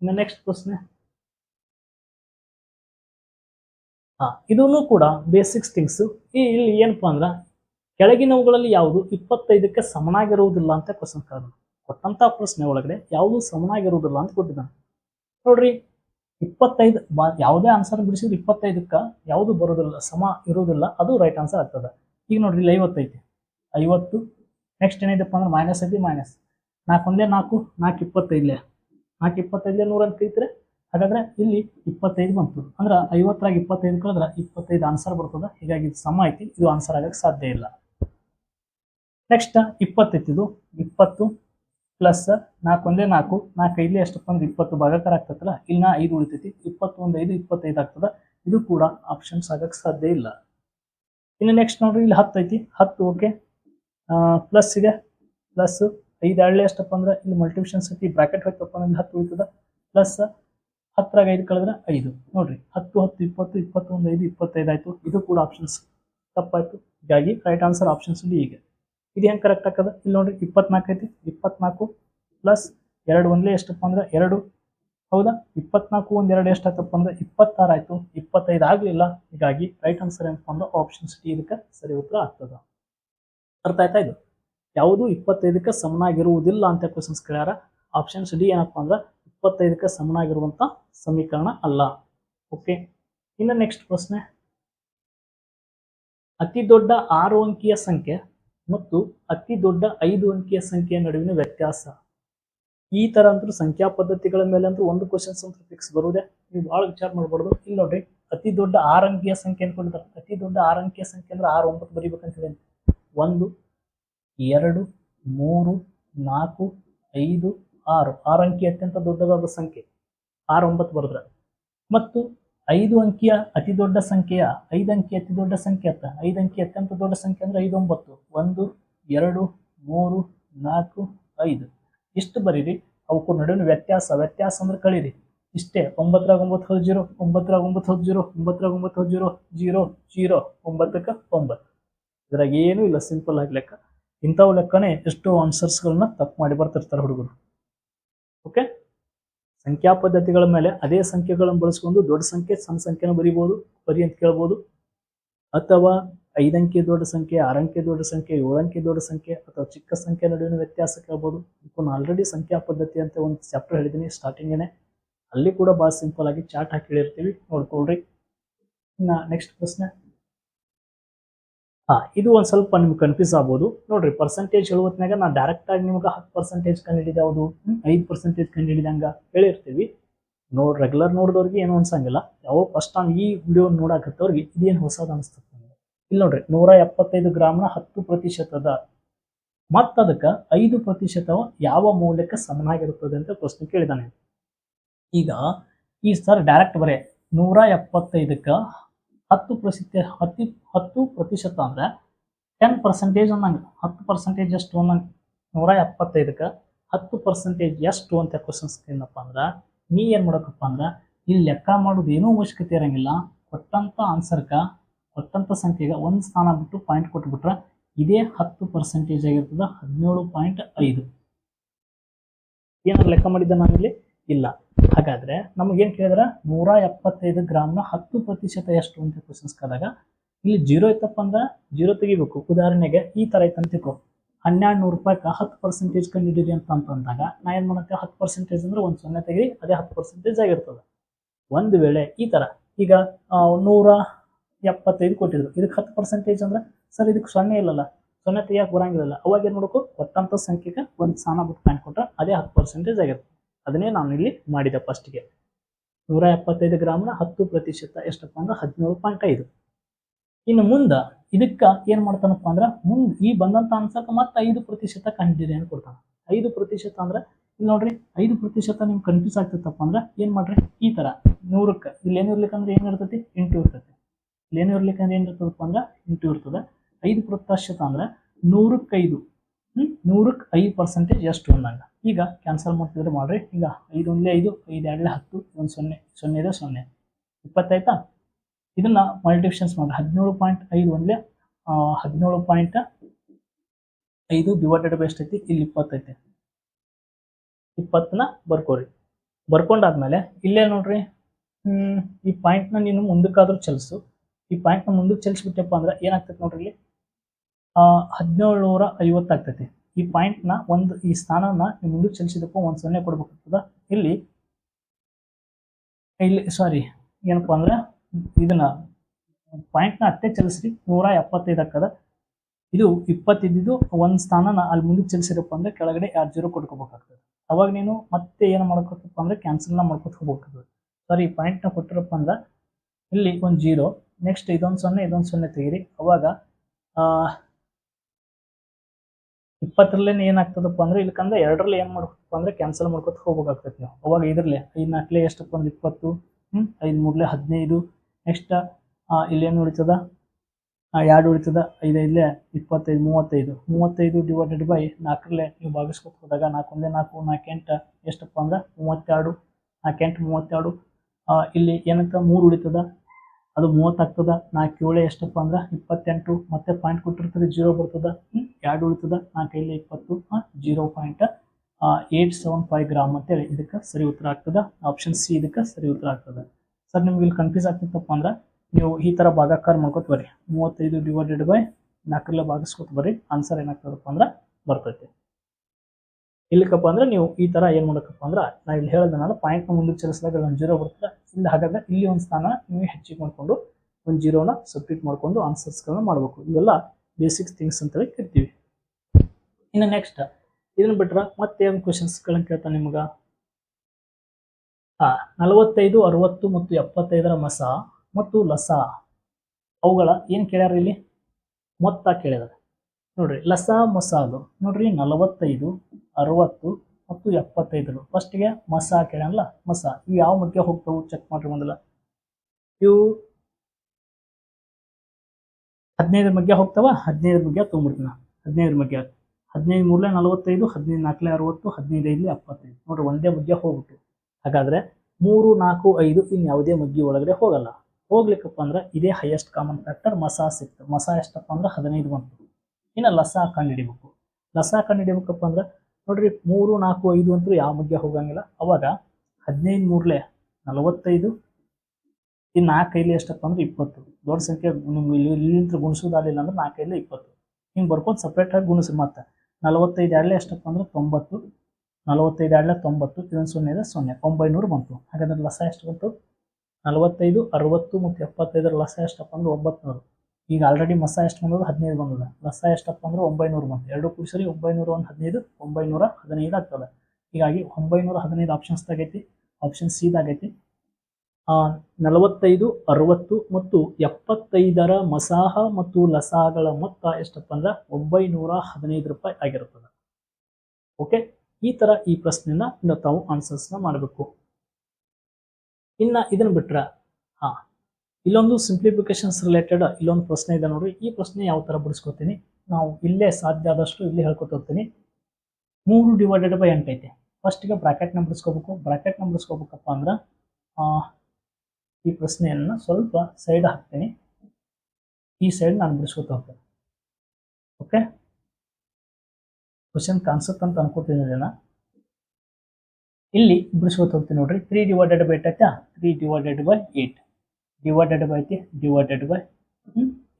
[SPEAKER 1] ಇನ್ನು ನೆಕ್ಸ್ಟ್ ಪ್ರಶ್ನೆ. ಹಾ ಇದೂ ಕೂಡ ಬೇಸಿಕ್ಸ್ ಥಿಂಗ್ಸ್ ಈ ಇಲ್ಲಿ ಏನಪ್ಪಾ ಅಂದ್ರ ಕೆಳಗಿನವುಗಳಲ್ಲಿ ಯಾವುದು ಇಪ್ಪತ್ತೈದಕ್ಕೆ ಸಮನಾಗಿರುವುದಿಲ್ಲ ಅಂತ ಕ್ವಶನ್ ಕಾರಣ ಕೊಟ್ಟಂತ ಪ್ರಶ್ನೆ ಒಳಗಡೆ ಯಾವುದು ಸಮನಾಗಿರುವುದಿಲ್ಲ ಅಂತ ಕೊಟ್ಟಿದ್ದಾನೆ. ನೋಡ್ರಿ, ಇಪ್ಪತ್ತೈದು ಬಾ, ಯಾವುದೇ ಆನ್ಸರ್ ಬಿಡಿಸಿದ್ರೆ ಇಪ್ಪತ್ತೈದಕ್ಕ ಯಾವುದು ಬರೋದಿಲ್ಲ ಸಮ ಇರುವುದಿಲ್ಲ, ಅದು ರೈಟ್ ಆನ್ಸರ್ ಆಗ್ತದೆ. ಈಗ ನೋಡ್ರಿ, ಇಲ್ಲಿ ಐವತ್ತೈತಿ ಐವತ್ತು ನೆಕ್ಸ್ಟ್ ಏನೈತಪ್ಪ ಅಂದ್ರೆ ಮೈನಸ್ ಐತಿ ಮೈನಸ್ ನಾಲ್ಕು ಒಂದೇ ನಾಲ್ಕು ನಾಲ್ಕು ಇಪ್ಪತ್ತೈದಲೇ. ನಾಲ್ಕು ಇಪ್ಪತ್ತೈದಲೇ ನೂರ ಅಂತ ಕೈತ್ರೆ ಹಾಗಾದ್ರೆ ಇಲ್ಲಿ ಇಪ್ಪತ್ತೈದು ಬಂತು. ಅಂದ್ರೆ ಐವತ್ತರಾಗ ಇಪ್ಪತ್ತೈದು ಕಳೆದ್ರೆ ಇಪ್ಪತ್ತೈದು ಆನ್ಸರ್ ಬರ್ತದೆ. ಹೀಗಾಗಿ ಇದು ಸಮ ಐತಿ, ಇದು ಆನ್ಸರ್ ಆಗಕ್ಕೆ ಸಾಧ್ಯ ಇಲ್ಲ. ನೆಕ್ಸ್ಟ್ ಇಪ್ಪತ್ತೈತಿ ಇದು ಇಪ್ಪತ್ತು ಪ್ಲಸ್ ನಾಲ್ಕು ಒಂದೇ ನಾಲ್ಕು. ನಾಲ್ಕು ಐದಲೇ ಎಷ್ಟಪ್ಪ ಅಂದ್ರೆ ಇಪ್ಪತ್ತು ಭಾಗಕಾರ ಆಗ್ತದಲ್ಲ ಇಲ್ಲಿ ನಾ ಐದು ಉಳಿತೈತಿ. ಇಪ್ಪತ್ತೊಂದು ಐದು, ಇಪ್ಪತ್ತೈದು ಆಗ್ತದ. ಇದು ಕೂಡ ಆಪ್ಷನ್ಸ್ ಆಗಕ್ಕೆ ಸಾಧ್ಯ ಇಲ್ಲ. ಇನ್ನು ನೆಕ್ಸ್ಟ್ ನೋಡ್ರಿ, ಇಲ್ಲಿ ಹತ್ತು ಐತಿ. ಹತ್ತು ಓಕೆ ಪ್ಲಸ್ ಇದೆ. ಪ್ಲಸ್ ಐದು ಎರಡಲೇ ಎಷ್ಟಪ್ಪ ಅಂದ್ರೆ ಇಲ್ಲಿ ಮಲ್ಟಿಪ್ಷನ್ ಸತಿ ಬ್ರಾಕೆಟ್ ಹೋಯ್ತಪ್ಪ ಅಂದ್ರೆ ಇಲ್ಲಿ ಹತ್ತು ಉಳಿತದ. ಪ್ಲಸ್ ಹತ್ತರಾಗ ಐದು ಕಳೆದ್ರೆ ಐದು. ನೋಡ್ರಿ, ಹತ್ತು ಹತ್ತು, ಇಪ್ಪತ್ತು, ಇಪ್ಪತ್ತೊಂದು, ಐದು, ಇಪ್ಪತ್ತೈದು ಆಯಿತು. ಇದು ಕೂಡ ಆಪ್ಷನ್ಸ್ ತಪ್ಪಾಯಿತು. ಹೀಗಾಗಿ ರೈಟ್ ಆನ್ಸರ್ ಆಪ್ಷನ್ಸ್ ಇಲ್ಲಿ ಈಗ ಇದು ಹೆಂಗೆ ಕರೆಕ್ಟ್ ಆಗ್ತದೆ? ಇಲ್ಲಿ ನೋಡ್ರಿ, ಇಪ್ಪತ್ನಾಲ್ಕು ಐತಿ. ಇಪ್ಪತ್ನಾಲ್ಕು ಪ್ಲಸ್ ಎರಡು ಒಂದ್ಲೇ ಎಷ್ಟಪ್ಪ ಅಂದ್ರೆ ಎರಡು. ಹೌದಾ? ಇಪ್ಪತ್ನಾಲ್ಕು ಒಂದು ಎರಡು ಎಷ್ಟಾಯ್ತಪ್ಪ ಅಂದ್ರೆ ಇಪ್ಪತ್ತಾರು ಆಯಿತು. ಇಪ್ಪತ್ತೈದು ಆಗಲಿಲ್ಲ. ಹೀಗಾಗಿ ರೈಟ್ ಆನ್ಸರ್ ಏನಪ್ಪ ಅಂದ್ರೆ ಆಪ್ಷನ್ ಸಿ ಇದಕ್ಕೆ ಸರಿ ಉತ್ತರ ಆಗ್ತದ. ಅರ್ಥ ಆಯ್ತಾ ಇದು? ಯಾವುದು ಇಪ್ಪತ್ತೈದಕ್ಕೆ ಸಮನಾಗಿರುವುದಿಲ್ಲ ಅಂತ ಕ್ವಶನ್ಸ್ ಕೇಳ್ಯಾರ. ಆಪ್ಷನ್ಸ್ ಡಿ ಏನಪ್ಪ ಅಂದ್ರೆ ಇಪ್ಪತ್ತೈದಕ್ಕೆ ಸಮನಾಗಿರುವಂಥ ಸಮೀಕರಣ ಅಲ್ಲ. ಓಕೆ ಇನ್ನು ನೆಕ್ಸ್ಟ್ ಪ್ರಶ್ನೆ. ಅತಿ ದೊಡ್ಡ ಆರು ಅಂಕಿಯ ಸಂಖ್ಯೆ ಮತ್ತು ಅತಿ ದೊಡ್ಡ ಐದು ಅಂಕಿಯ ಸಂಖ್ಯೆಯ ನಡುವಿನ ವ್ಯತ್ಯಾಸ. ಈ ತರ ಅಂತೂ ಸಂಖ್ಯಾ ಪದ್ಧತಿಗಳ ಮೇಲೆ ಅಂತೂ ಒಂದು ಕ್ವಶನ್ಸ್ ಅಂತೂ ಫಿಕ್ಸ್ ಬರುವುದೇ. ನೀವು ಬಹಳ ವಿಚಾರ ಮಾಡಬಾರ್ದು. ಇಲ್ಲಿ ನೋಡ್ರಿ, ಅತಿ ದೊಡ್ಡ ಆರು ಅಂಕಿಯ ಸಂಖ್ಯೆ ಅನ್ಕೊಂಡಿದ್ದಾರೆ. ಅತಿ ದೊಡ್ಡ ಆರು ಅಂಕಿಯ ಸಂಖ್ಯೆ ಅಂದ್ರೆ ಆರು ಒಂಬತ್ತು ಬರೀಬೇಕಂತ ಹೇಳಿ ಒಂದು, ಎರಡು, ಮೂರು, ನಾಲ್ಕು, ಐದು, ಆರು. ಆರು ಅಂಕಿ ಅತ್ಯಂತ ದೊಡ್ಡದಾದ ಸಂಖ್ಯೆ. ಆರು ಒಂಬತ್ತು ಬರೆದ್ರೆ. ಮತ್ತು ಐದು ಅಂಕಿಯ ಅತಿ ದೊಡ್ಡ ಸಂಖ್ಯೆಯ, ಐದು ಅಂಕಿ ಅತಿ ದೊಡ್ಡ ಸಂಖ್ಯೆ ಅಂತ ಐದು ಅಂಕಿ ಅತ್ಯಂತ ದೊಡ್ಡ ಸಂಖ್ಯೆ ಅಂದರೆ ಐದು ಒಂಬತ್ತು ಒಂದು, ಎರಡು, ಮೂರು, ನಾಲ್ಕು, ಐದು. ಇಷ್ಟು ಬರೀರಿ, ಅವಕ್ಕೂ ನಡುವಿನ ವ್ಯತ್ಯಾಸ ವ್ಯತ್ಯಾಸ ಅಂದ್ರೆ ಕಳೀರಿ. ಇಷ್ಟೇ, ಒಂಬತ್ತರಾಗ ಒಂಬತ್ತು ಹೋದ ಜೀರೋ, ಒಂಬತ್ತರಾಗ ಒಂಬತ್ತು ಹೋದ ಜೀರೋ, ಒಂಬತ್ತರಾಗ ಒಂಬತ್ತು ಹೋದ ಜೀರೋ ಜೀರೋ ಜೀರೋ, ಒಂಬತ್ತಕ್ಕೆ ಒಂಬತ್ತು. ಇದ್ರಾಗ ಏನೂ ಇಲ್ಲ, ಸಿಂಪಲ್ ಆಗಿ ಲೆಕ್ಕ. ಇಂಥವು ಲೆಕ್ಕನೇ ಎಷ್ಟೋ ಆನ್ಸರ್ಸ್ಗಳನ್ನ ತಪ್ಪು ಮಾಡಿ ಬರ್ತಿರ್ತಾರೆ ಹುಡುಗರು. ಓಕೆ ಸಂಖ್ಯಾ ಪದ್ಧತಿಗಳ ಮೇಲೆ ಅದೇ ಸಂಖ್ಯೆಗಳನ್ನು ಬಳಸ್ಕೊಂಡು ದೊಡ್ಡ ಸಂಖ್ಯೆ, ಸಣ್ಣ ಸಂಖ್ಯೆನ ಬರಿಬೋದು, ಬರಿ ಅಂತ ಕೇಳ್ಬೋದು. ಅಥವಾ ಐದಂಕಿ ದೊಡ್ಡ ಸಂಖ್ಯೆ, ಆರಂಕಿ ದೊಡ್ಡ ಸಂಖ್ಯೆ, ಏಳಂಕಿ ದೊಡ್ಡ ಸಂಖ್ಯೆ ಅಥವಾ ಚಿಕ್ಕ ಸಂಖ್ಯೆ ನಡುವಿನ ವ್ಯತ್ಯಾಸ ಕೇಳ್ಬೋದು. ನಾನು ಆಲ್ರೆಡಿ ಸಂಖ್ಯಾ ಪದ್ಧತಿ ಅಂತ ಒಂದು ಚಾಪ್ಟರ್ ಹೇಳಿದ್ದೀನಿ ಸ್ಟಾರ್ಟಿಂಗೇನೆ ಅಲ್ಲಿ ಕೂಡ ಭಾಳ ಸಿಂಪಲ್ ಆಗಿ ಚಾರ್ಟ್ ಹಾಕಿ ಹೇಳಿರ್ತೀವಿ. ನೋಡ್ಕೊಳ್ರಿ. ಇನ್ನು ನೆಕ್ಸ್ಟ್ ಪ್ರಶ್ನೆ. ಹಾ, ಇದು ಒಂದು ಸ್ವಲ್ಪ ನಿಮ್ಗೆ ಕನ್ಫ್ಯೂಸ್ ಆಗ್ಬೋದು. ನೋಡ್ರಿ ಪರ್ಸೆಂಟೇಜ್ ಹೇಳುವತ್ನಾಗ ನಾ ಡೈರೆಕ್ಟ್ ಆಗಿ ನಿಮ್ಗೆ ಹತ್ತು ಪರ್ಸೆಂಟೇಜ್ ಕಂಡು ಯಾವುದು? ಐದು ಪರ್ಸೆಂಟೇಜ್ ಕಂಡು ಹಿಡಿದಂಗ ಹೇಳಿರ್ತೀವಿ. ನೋಡ್ ರೆಗ್ಯುಲರ್ ನೋಡಿದವ್ರಿಗೆ ಏನು ಅನ್ಸಂಗಿಲ್ಲ. ಯಾವ ಫಸ್ಟ್ ಟೈಮ್ ಈ ವಿಡಿಯೋ ನೋಡಕತ್ತವ್ರಿಗೆ ಇದೇನು ಹೊಸದು ಅನಿಸ್ತದೆ ಇಲ್ಲಿ ನೋಡ್ರಿ, ನೂರ ಎಪ್ಪತ್ತೈದು ಗ್ರಾಮ್ನ ಹತ್ತು ಪ್ರತಿಶತದ, ಮತ್ತ ಅದಕ್ಕೆ ಐದು ಪ್ರತಿಶತವ ಯಾವ ಮೌಲ್ಯಕ್ಕೆ ಸಮನಾಗಿರುತ್ತದೆ ಅಂತ ಪ್ರಶ್ನೆ ಕೇಳಿದಾನೆ. ಈಗ ಈ ಸರ್ ಡೈರೆಕ್ಟ್ ಬರೇ, ನೂರ ಎಪ್ಪತ್ತೈದಕ್ಕೆ ಹತ್ತು ಪ್ರಸಿದ್ಧ, ಹತ್ತು ಹತ್ತು ಪ್ರತಿಶತ ಅಂದ್ರೆ ಟೆನ್ ಪರ್ಸೆಂಟೇಜ್ ಅನ್ನಂಗೆ. ಹತ್ತು ಪರ್ಸೆಂಟೇಜ್ ಎಷ್ಟು ಅನ್ನಂಗೆ? ನೂರ ಎಪ್ಪತ್ತೈದಕ್ಕೆ ಹತ್ತು ಪರ್ಸೆಂಟೇಜ್ ಎಷ್ಟು ಅಂತ ಕ್ವಶನ್ಸ್ ಏನಪ್ಪ ಅಂದ್ರೆ, ನೀ ಏನು ಮಾಡೋಕಪ್ಪ ಅಂದ್ರೆ ಇಲ್ಲಿ ಲೆಕ್ಕ ಮಾಡೋದು ಏನೂ ಅವಶ್ಯಕತೆ ಇರಂಗಿಲ್ಲ. ಕೊಟ್ಟಂಥ ಆನ್ಸರ್ಗೆ ಕೊಟ್ಟಂಥ ಸಂಖ್ಯೆಗೆ ಒಂದು ಸ್ಥಾನ ಬಿಟ್ಟು ಪಾಯಿಂಟ್ ಕೊಟ್ಬಿಟ್ರೆ ಇದೇ ಹತ್ತು ಪರ್ಸೆಂಟೇಜ್ ಆಗಿರ್ತದೆ ಹದಿನೇಳು ಪಾಯಿಂಟ್ ಐದು. ಏನಾದ್ರು ಲೆಕ್ಕ ಮಾಡಿದ್ದೆ ನಾನಿಲ್ಲಿ? ಇಲ್ಲ. ಹಾಗಾದ್ರೆ ನಮಗೇನು ಕೇಳಿದ್ರೆ? ನೂರ ಎಪ್ಪತ್ತೈದು ಗ್ರಾಮ್ನ ಹತ್ತು ಪ್ರತಿಶತ ಎಷ್ಟು ಅಂತ ಕ್ವಶನ್ಸ್ ಕೇಳಿದಾಗ, ಇಲ್ಲಿ ಜೀರೋ ಇತ್ತಪ್ಪ ಅಂದ್ರೆ ಜೀರೋ ತೆಗಿಬೇಕು. ಉದಾಹರಣೆಗೆ ಈ ತರ ಐತೆ ಅಂತಿಕೋ ಹನ್ನೆರಡು ನೂರು ರೂಪಾಯಿಗೆ ಹತ್ತು ಪರ್ಸೆಂಟೇಜ್ ಕಂಡಿದ್ದೀರಿ ಅಂತ ಅಂತಂದಾಗ, ನಾ ಏನು ಮಾಡುತ್ತೆ? ಹತ್ತು ಪರ್ಸೆಂಟೇಜ್ ಅಂದ್ರೆ ಒಂದು ಸೊನ್ನೆ ತೆಗಿ ಅದೇ ಹತ್ತು ಪರ್ಸೆಂಟೇಜ್ ಆಗಿರ್ತದೆ. ಒಂದು ವೇಳೆ ಈ ತರ, ಈಗ ನೂರ ಎಪ್ಪತ್ತೈದು ಕೊಟ್ಟಿದ್ರು. ಇದಕ್ಕೆ ಹತ್ತು ಪರ್ಸೆಂಟೇಜ್ ಅಂದ್ರೆ, ಸರ್ ಇದಕ್ಕೆ ಸೊನ್ನೆ ಇಲ್ಲಲ್ಲ, ಸೊನ್ನೆ ತೆಗಿಯಕ್ಕೆ ಬರಂಗಿಲ್ಲ ಅವಾಗ ಏನು ಮಾಡಬೇಕು? ಕೊಟ್ಟಂಥ ಸಂಖ್ಯೆಗೆ ಒಂದು ಸ್ಥಾನ ಬಿಟ್ಟು ಪಾಯಿಂಟ್ ಕೊಟ್ರೆ ಅದೇ ಹತ್ತು ಪರ್ಸೆಂಟೇಜ್ ಆಗಿರುತ್ತೆ ಅದನ್ನೇ ನಾನು ಇಲ್ಲಿ ಮಾಡಿದೆ ಫಸ್ಟ್ಗೆ ನೂರ ಎಪ್ಪತ್ತೈದು ಗ್ರಾಮ್ನ ಹತ್ತು ಪ್ರತಿಶತ ಎಷ್ಟಪ್ಪ ಅಂದ್ರೆ ಹದಿನೇಳು ಪಾಯಿಂಟ್ ಐದು. ಇನ್ನು ಮುಂದೆ ಇದಕ್ಕೆ ಏನು ಮಾಡ್ತಾನಪ್ಪ ಅಂದ್ರೆ ಮುಂದೆ ಈ ಬಂದಂಥ ಅನ್ಸಕ್ಕೆ ಮತ್ತೆ ಐದು ಪ್ರತಿಶತ ಅಂತ ಕೊಡ್ತಾನೆ. ಐದು ಪ್ರತಿಶತ ಅಂದ್ರೆ ಇಲ್ಲಿ ನೋಡ್ರಿ ಐದು ಪ್ರತಿಶತ ನಿಮ್ಗೆ ಕನ್ಫ್ಯೂಸ್ ಆಗ್ತಿತ್ತಪ್ಪ ಅಂದ್ರೆ ಏನು ಮಾಡ್ರಿ ಈ ಥರ ನೂರಕ್ಕೆ ಇಲ್ಲಿ ಏನು ಇರ್ಲಿಕ್ಕಂದ್ರೆ ಏನು ಇರ್ತೈತಿ? ಇಂಟು ಇರ್ತೈತಿ. ಇಲ್ಲಿ ಏನು ಇರ್ಲಿಕ್ಕಂದ್ರೆ ಏನು ಇರ್ತದಪ್ಪ ಅಂದ್ರೆ ಇಂಟು ಇರ್ತದೆ. ಐದು ಪ್ರತಿಶತ ಅಂದ್ರೆ ನೂರಕ್ಕೆ ಐದು. ಹ್ಮ್ ನೂರಕ್ಕೆ ಐದು ಪರ್ಸೆಂಟೇಜ್ ಎಷ್ಟು ಅಂದಂಗ ಈಗ ಕ್ಯಾನ್ಸಲ್ ಮಾಡ್ತಿದ್ರೆ ಮಾಡ್ರಿ ಈಗ ಐದು ಒಂದೇ ಐದು ಐದು ಎರಡಲೇ ಹತ್ತು, ಒಂದು ಸೊನ್ನೆ ಸೊನ್ನೆ ಇದೆ ಸೊನ್ನೆ. ಇಪ್ಪತ್ತಾಯ್ತಾ? ಇದನ್ನು ಮಲ್ಟಿಪ್ಷನ್ಸ್ ಮಾಡಿ. ಹದಿನೇಳು ಪಾಯಿಂಟ್ ಐದು ಒಂದೇ ಹದಿನೇಳು ಪಾಯಿಂಟ್ ಐದು ಡಿವೈಡೆಡ್ ಬೈ ಎಷ್ಟೈತಿ ಇಲ್ಲಿ ಇಪ್ಪತ್ತೈತೆ ಇಪ್ಪತ್ತನ್ನ ಬರ್ಕೋರಿ. ಬರ್ಕೊಂಡಾದ್ಮೇಲೆ ಇಲ್ಲೇ ನೋಡ್ರಿ. ಈ ಪಾಯಿಂಟ್ನ ನೀನು ಮುಂದಕ್ಕಾದ್ರೂ ಚಲಿಸು. ಈ ಪಾಯಿಂಟ್ನ ಮುಂದಕ್ಕೆ ಚಲಿಸ್ಬಿಟ್ಟಪ್ಪ ಅಂದ್ರೆ ಏನಾಗ್ತೈತೆ ನೋಡ್ರಿ ಇಲ್ಲಿ? ಹದಿನೇಳು ನೂರ ಐವತ್ತು ಆಗ್ತೈತಿ. ಈ ಪಾಯಿಂಟ್ನ ಒಂದು, ಈ ಸ್ಥಾನನ ನೀವು ಮುಂದೆ ಚಲಿಸಿದಕ್ಕೂ ಒಂದು ಸೊನ್ನೆ ಕೊಡಬೇಕಾಗ್ತದ. ಇಲ್ಲಿ ಇಲ್ಲಿ ಸಾರಿ ಏನಪ್ಪ ಅಂದ್ರೆ ಇದನ್ನ ಪಾಯಿಂಟ್ನ ಅತ್ತೆ ಚಲಿಸ್ರಿ, ನೂರ ಎಪ್ಪತ್ತೈದು ಇದು ಇಪ್ಪತ್ತಿದ್ದು ಒಂದು ಸ್ಥಾನನ ಅಲ್ಲಿ ಮುಂದೆ ಚಲಿಸಿರಪ್ಪ ಅಂದ್ರೆ ಕೆಳಗಡೆ ಎರಡು ಜೀರೋ ಕೊಟ್ಕೋಬೇಕಾಗ್ತದೆ. ಅವಾಗ ನೀನು ಮತ್ತೆ ಏನು ಮಾಡ್ಕೋತಪ್ಪ ಅಂದ್ರೆ ಕ್ಯಾನ್ಸಲ್ನ ಮಾಡ್ಕೊತ ಹೋಗ್ಬೇಕಾಗ್ತದೆ. ಸಾರಿ ಈ ಪಾಯಿಂಟ್ನ ಕೊಟ್ಟಿರಪ್ಪ ಅಂದ್ರೆ ಇಲ್ಲಿ ಒಂದು ಜೀರೋ ನೆಕ್ಸ್ಟ್ ಇದೊಂದು ಸೊನ್ನೆ ಇದೊಂದು ಸೊನ್ನೆ ತೆಗೀರಿ. ಅವಾಗ ಆ, ಇಪ್ಪತ್ತರಲ್ಲೇನೆ ಏನಾಗ್ತದಪ್ಪ ಅಂದ್ರೆ ಇಲ್ಕಂದ್ರೆ ಎರಡರಲ್ಲಿ ಏನು ಮಾಡ್ಬೇಕಪ್ಪ ಅಂದ್ರೆ ಕ್ಯಾನ್ಸಲ್ ಮಾಡ್ಕೊತ ಹೋಗ್ಬೇಕಾಗ್ತೈತಿ ನಾವು. ಅವಾಗ ಇದರಲ್ಲೇ ಐದು ನಾಲ್ಕಲೇ ಎಷ್ಟಪ್ಪ ಅಂದ್ರೆ ಇಪ್ಪತ್ತು ಹ್ಮ್ ಐದು ಮೂರಲೇ ಹದಿನೈದು ನೆಕ್ಸ್ಟ್ ಇಲ್ಲೇನು ಉಳಿತದ? ಎರಡು ಉಳಿತದ? ಐದು ಐದಲೇ ಇಪ್ಪತ್ತೈದು ಮೂವತ್ತೈದು. ಮೂವತ್ತೈದು ಡಿವೈಡೆಡ್ ಬೈ ನಾಲ್ಕರಲ್ಲೇ ನೀವು ಭಾಗಿಸ್ಕೊತ ಹೋದಾಗ ನಾಲ್ಕು ಒಂದೇ ನಾಲ್ಕು ನಾಲ್ಕು ಎಂಟು ಎಷ್ಟಪ್ಪ ಅಂದ್ರೆ ಮೂವತ್ತೆರಡು ನಾಲ್ಕೆಂಟು ಮೂವತ್ತೆರಡು. ಇಲ್ಲಿ ಏನಂತ ಮೂರು ಉಳಿತದ? ಅದು ಮೂವತ್ತು ಆಗ್ತದ. ನಾಲ್ಕು ಏಳು ಎಷ್ಟಪ್ಪ ಅಂದ್ರೆ ಇಪ್ಪತ್ತೆಂಟು, ಮತ್ತೆ ಪಾಯಿಂಟ್ ಕೊಟ್ಟಿರ್ತದೆ ಜೀರೋ ಬರ್ತದ. ಎರಡು ಉಳಿತದ. ನಾಲ್ಕೈಲಿ ಇಪ್ಪತ್ತು zero point eight seven five gram ಅಂತೇಳಿ ಇದಕ್ಕೆ ಸರಿ ಉತ್ತರ ಆಗ್ತದೆ. ಆಪ್ಷನ್ ಸಿ ಇದಕ್ಕೆ ಸರಿ ಉತ್ತರ ಆಗ್ತದೆ. ಸರ್ ನಿಮ್ಗೆ ಇಲ್ಲಿ ಕನ್ಫ್ಯೂಸ್ ಆಗ್ತಿತ್ತಪ್ಪ ಅಂದ್ರೆ ನೀವು ಈ ಥರ ಭಾಗಾಕಾರ ಮಾಡ್ಕೊತ ಬರ್ರಿ. ಮೂವತ್ತೈದು ಡಿವೈಡೆಡ್ ಬೈ ನಾಲ್ಕರಲ್ಲೇ ಭಾಗಿಸ್ಕೊತ ಬರ್ರಿ. ಆನ್ಸರ್ ಏನಾಗ್ತದಪ್ಪ ಅಂದ್ರೆ ಬರ್ತೈತಿ. ಇಲ್ಲಿಕಪ್ಪ ಅಂದ್ರೆ ನೀವು ಈ ತರ ಏನ್ ಮಾಡಕಪ್ಪ ಅಂದ್ರೆ, ನಾ ಇಲ್ಲಿ ಹೇಳಿದ್ನಲ್ಲ ಪಾಯಿಂಟ್ ಮುಂದಕ್ಕೆ ಚಲಿಸಿದಾಗ ಒಂದು ಜೀರೋ ಬರ್ತದೆ. ಇಲ್ಲಿ ಹಾಗಾದ್ರೆ ಇಲ್ಲಿ ಒಂದು ಸ್ಥಾನ ನೀವು ಹೆಚ್ಚಿಗೆ ಮಾಡ್ಕೊಂಡು, ಒಂದು ಜೀರೋನ ಸಬ್ಟ್ರೀಟ್ ಮಾಡ್ಕೊಂಡು ಆನ್ಸರ್ಸ್ಗಳನ್ನ ಮಾಡಬೇಕು. ಇವೆಲ್ಲ ಬೇಸಿಕ್ ಥಿಂಗ್ಸ್ ಅಂತೇಳಿ ಕರಿತೀವಿ. ಇನ್ನು ನೆಕ್ಸ್ಟ್ ಇದನ್ನ ಬಿಟ್ರೆ ಮತ್ತೆ ಏನು ಕ್ವಶನ್ಸ್ಗಳನ್ನ ಕೇಳ್ತಾ ನಿಮ್ಗೆ? ಹಾ ನಲವತ್ತೈದು, ಅರವತ್ತು ಮತ್ತು ಎಪ್ಪತ್ತೈದರ ಮಸ ಮತ್ತು ಲಸ. ಅವುಗಳ ಏನು ಕೇಳ್ಯಾರ ಇಲ್ಲಿ? ಮೊತ್ತ ಕೇಳಿದಾರೆ ನೋಡ್ರಿ, ಲಸ ಮಸಾಲು, ನೋಡ್ರಿ ನಲವತ್ತೈದು, ಅರವತ್ತು ಮತ್ತು ಎಪ್ಪತ್ತೈದು ಫಸ್ಟಿಗೆ ಮಸಾ ಕೇಳಲ್ಲ ಮಸಾ. ಇವು ಯಾವ ಮಧ್ಯ ಹೋಗ್ತಾವು? ಚೆಕ್ ಮಾಡ್ರಿ ಮೊದಲ. ಇವು ಹದಿನೈದು ಮಧ್ಯ ಹೋಗ್ತಾವ ಹದಿನೈದು ಮಗ್ಗೆ ತೊಗೊಂಡ್ಬಿಡ್ತೀನಿ ಹದಿನೈದು ಮಧ್ಯ. ಹದಿನೈದು ಮೂರಲೆ ನಲವತ್ತೈದು, ಹದಿನೈದು ನಾಲ್ಕಲೆ ಅರವತ್ತು, ಹದಿನೈದು ಐದಲೆ ಎಪ್ಪತ್ತೈದು. ನೋಡ್ರಿ, ಒಂದೇ ಮಗ್ಗೆ ಹೋಗ್ಬಿಟ್ಟು. ಹಾಗಾದ್ರೆ ಮೂರು, ನಾಲ್ಕು, ಐದು ಇನ್ನು ಯಾವುದೇ ಮಗ್ಗಿ ಒಳಗಡೆ ಹೋಗಲ್ಲ. ಹೋಗ್ಲಿಕ್ಕಪ್ಪ ಅಂದ್ರೆ ಇದೇ ಹೈಯೆಸ್ಟ್ ಕಾಮನ್ ಫ್ಯಾಕ್ಟರ್ ಮಸಾ ಸಿಕ್ತು ಮಸಾ ಎಷ್ಟಪ್ಪ ಅಂದ್ರೆ ಹದಿನೈದು ಬಂತು. ಇನ್ನು ಲಸ ಕಂಡು ಹಿಡಿಬೇಕು. ಲಸ ಕಂಡು ಹಿಡಿಬೇಕಪ್ಪ ಅಂದ್ರೆ ನೋಡ್ರಿ ಮೂರು, ನಾಲ್ಕು, ಐದು ಅಂತೂ ಯಾವ ಮಧ್ಯ ಹೋಗಂಗಿಲ್ಲ. ಅವಾಗ ಹದಿನೈದು ಮೂರ್ಲೆ ನಲವತ್ತೈದು ಇನ್ನು ನಾಲ್ಕೈಲಿ ಎಷ್ಟಪ್ಪ ಅಂದ್ರೆ ಇಪ್ಪತ್ತು. ದೊಡ್ಡ ಸಂಖ್ಯೆ ನಿಮ್ಗೆ ಇಲ್ಲಿ ಇಲ್ಲಿಂದ ಗುಣಿಸೋದಾಗಲಿಲ್ಲ ಅಂದ್ರೆ ನಾಲ್ಕೈಲಿ ಇಪ್ಪತ್ತು. ಹಿಂಗೆ ಬರ್ಕೊಂಡು ಸಪ್ರೇಟಾಗಿ ಗುಣಿಸಿ ಮತ್ತೆ. ನಲವತ್ತೈದು ಆಡಲೆ ಎಷ್ಟಪ್ಪ ಅಂದ್ರೆ ತೊಂಬತ್ತು, ನಲವತ್ತೈದು ಆಡಲೆ ತೊಂಬತ್ತು, ಇದೊಂದು ಸೊನ್ನೆ ಇದೆ ಸೊನ್ನೆ, ಒಂಬೈನೂರು ಬಂತು. ಹಾಗಾದ್ರೆ ಲಸ ಎಷ್ಟು ಬಂತು? ನಲವತ್ತೈದು, ಅರವತ್ತು, ಮತ್ತು ಎಪ್ಪತ್ತೈದರ ಲಸ ಎಷ್ಟಪ್ಪ ಅಂದ್ರೆ ಒಂಬತ್ತು ಈಗ ಆಲ್ರೆಡಿ ಮಸ ಎಷ್ಟು ಬಂದದ ಹದಿನೈದು ಬಂದದ. ಲಸ ಎಷ್ಟಪ್ಪ ಅಂದ್ರೆ ಒಂಬೈನೂರ ಬಂತು ಎರಡು ಕೂಡಿಸರಿ ಒಂಬೈನೂರ ಒಂದು ಹದಿನೈದು, ಒಂಬೈನೂರ ಹದಿನೈದು ಆಗ್ತದೆ. ಹೀಗಾಗಿ ಒಂಬೈನೂರ ಹದಿನೈದು ಆಪ್ಷನ್ಸ್ ಆಗೈತಿ ಆಪ್ಷನ್ ಸಿದಾಗೈತಿ ನಲವತ್ತೈದು, ಅರವತ್ತು ಮತ್ತು ಎಪ್ಪತ್ತೈದರ ಮಸಾಹ ಮತ್ತು ಲಸಾಗಳ ಮೊತ್ತ ಎಷ್ಟಪ್ಪ ಅಂದ್ರೆ ಒಂಬೈನೂರ ಹದಿನೈದು ರೂಪಾಯಿ ಆಗಿರುತ್ತದೆ ಓಕೆ ಈ ತರ ಈ ಪ್ರಶ್ನೆನ ಇನ್ನು ತಾವು ಆನ್ಸರ್ಸ್ನ ಮಾಡಬೇಕು. ಇನ್ನ ಇದನ್ನ ಬಿಟ್ರ ಇಲ್ಲೊಂದು ಸಿಂಪ್ಲಿಫಿಕೇಶನ್ಸ್ ರಿಲೇಟೆಡ್ ಇಲ್ಲೊಂದು ಪ್ರಶ್ನೆ ಇದೆ ನೋಡಿ ಈ ಪ್ರಶ್ನೆ ಯಾವ ಥರ ಬಿಡಿಸ್ಕೊತೀನಿ? ನಾವು ಇಲ್ಲೇ ಸಾಧ್ಯ ಆದಷ್ಟು ಇಲ್ಲೇ ಹೋಗ್ತೀನಿ. ಮೂರು ಡಿವೈಡೆಡ್ ಬೈ ಎಂಟು ಐತೆ. ಫಸ್ಟಿಗೆ ಬ್ರಾಕೆಟ್ನ ಬಿಡಿಸ್ಕೋಬೇಕು ಬ್ರಾಕೆಟ್ನ ಬಿಡಿಸ್ಕೋಬೇಕಪ್ಪ ಅಂದ್ರೆ ಈ ಪ್ರಶ್ನೆಯನ್ನು ಸ್ವಲ್ಪ ಸೈಡ್ ಹಾಕ್ತೀನಿ. ಈ ಸೈಡ್ ನಾನು ಬಿಡಿಸ್ಕೊತ ಹೋಗ್ತೇನೆ. ಓಕೆ ಕ್ವಶನ್ ಕಾನ್ಸೆಪ್ಟ್ ಅಂತ ಅನ್ಕೋತೀನಿ ಇದನ್ನ. ಇಲ್ಲಿ ಬಿಡಿಸ್ಕೊತ ಹೋಗ್ತೀನಿ ನೋಡ್ರಿ. ತ್ರೀ ಡಿವೈಡೆಡ್ ಬೈ ಏಟ್ ಆಯ್ತಾ three divided by eight divided by ಐತಿ ಡಿವೈಡೆಡ್ ಬೈ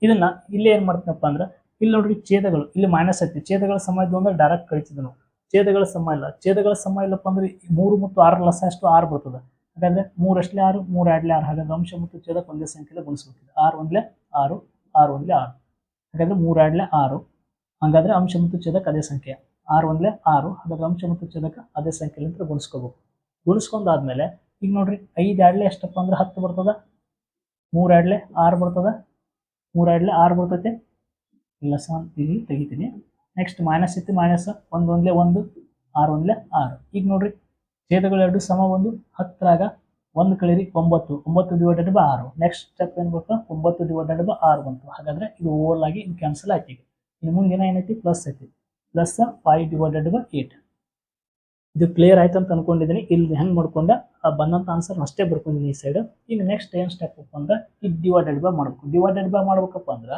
[SPEAKER 1] ಇದನ್ನ ಇಲ್ಲಿ ಏನು ಮಾಡ್ತೀನಪ್ಪ ಅಂದ್ರೆ, ಇಲ್ಲಿ ನೋಡ್ರಿ ಛೇದಗಳು, ಇಲ್ಲಿ ಮೈನಸ್ ಐತಿ. ಛೇದಗಳ ಸಮ ಇದ್ವು ಅಂದ್ರೆ ಡೈರೆಕ್ಟ್ ಕಳಿಸಿದ್ವಿ ನಾವು. ಛೇದಗಳ ಸಮ ಇಲ್ಲ. ಛೇದಗಳ ಸಮ ಇಲ್ಲಪ್ಪ ಅಂದ್ರೆ ಮೂರು ಮತ್ತು ಆರು ಲಸ ಅಷ್ಟು ಆರು ಬರ್ತದೆ. ಹಾಗಾದ್ರೆ ಮೂರಷ್ಟಲೇ ಆರು, ಮೂರು ಎರಡ್ಲೆ ಆರು. ಹಾಗಾದ್ರೆ ಅಂಶ ಮತ್ತು ಛೇದಕ್ಕೆ ಒಂದೇ ಸಂಖ್ಯೆಲೆ ಗುಣಿಸ್ಬೇಕಿದೆ. ಆರು ಒಂದ್ಲೆ ಆರು ಆರು ಒಂದ್ಲೆ ಆರು. ಹಾಗಾದ್ರೆ ಮೂರು ಎರಡ್ಲೆ ಆರು. ಹಾಗಾದ್ರೆ ಅಂಶ ಮತ್ತು ಛೇದಕ್ಕೆ ಅದೇ ಸಂಖ್ಯೆ. ಆರು ಒಂದ್ಲೆ ಆರು. ಹಾಗಾದ್ರೆ ಅಂಶ ಮತ್ತು ಛೇದಕ್ಕೆ ಅದೇ ಸಂಖ್ಯೆಲಿಂದ ಗುಣಿಸ್ಕೋಬೇಕು. ಗುಣಿಸ್ಕೊಂಡಾದ್ಮೇಲೆ ಈಗ ನೋಡ್ರಿ ಐದು ಎರಡ್ಲೆ ಎಷ್ಟಪ್ಪ ಅಂದ್ರೆ ಹತ್ತು ಬರ್ತದ? ಮೂರು ಆಡ್ಲೆ ಆರು ಬರ್ತದ? ಮೂರು ಆಡ್ಲೆ ಆರು ಬರ್ತೈತೆ? ಇಲ್ಲ ಸಾ ಇಲ್ಲಿ ತೆಗಿತೀನಿ. ನೆಕ್ಸ್ಟ್ ಮೈನಸ್ ಇತ್ತು ಮೈನಸ್ ಒಂದು ಒಂದ್ಲೆ ಒಂದು, ಆರು ಒಂದ್ಲೆ ಆರು. ಈಗ ನೋಡ್ರಿ, ಛೇದಗಳು ಎರಡು, ಸಮ ಒಂದು ಹತ್ತರಾಗ ಒಂದು ಕಳೀರಿ ಒಂಬತ್ತು. ಒಂಬತ್ತು ಡಿವೈಡೆಡ್ ಬೈ ಆರು. ನೆಕ್ಸ್ಟ್ ಸ್ಟೆಪ್ ಏನು ಬರ್ತಾ ಒಂಬತ್ತು ಡಿವೈಡೆಡ್ ಬೈ ಆರು ಬಂತು. ಹಾಗಾದ್ರೆ ಇದು ಓವರ್ ಆಗಿ ಇದು ಕ್ಯಾನ್ಸಲ್ ಆಯ್ತು ಈಗ. ಇನ್ನು ಮುಂದಿನ ಏನೈತಿ? ಪ್ಲಸ್ ಐತಿ. Plus five divided by eight ಇದು ಕ್ಲಿಯರ್ ಆಯ್ತು ಅಂತ ಅನ್ಕೊಂಡಿದ್ದೀನಿ ಇಲ್ಲಿ ಹೆಂಗ್ ಮಾಡ್ಕೊಂಡೆ? ಆ ಬಂದಂಥ ಆನ್ಸರ್ ಅಷ್ಟೇ ಬರ್ಕೊಂಡಿದ್ದೀನಿ ಈ ಸೈಡ್ ಈಗ ನೆಕ್ಸ್ಟ್ ಏನು ಸ್ಟೆಪ್ ಅಪ್ಪ ಅಂದ್ರೆ ಇದು ಡಿವೈಡೆಡ್ ಬೈ ಮಾಡ್ಬೇಕು. ಡಿವೈಡೆಡ್ ಬೈ ಮಾಡ್ಬೇಕಪ್ಪ ಅಂದ್ರೆ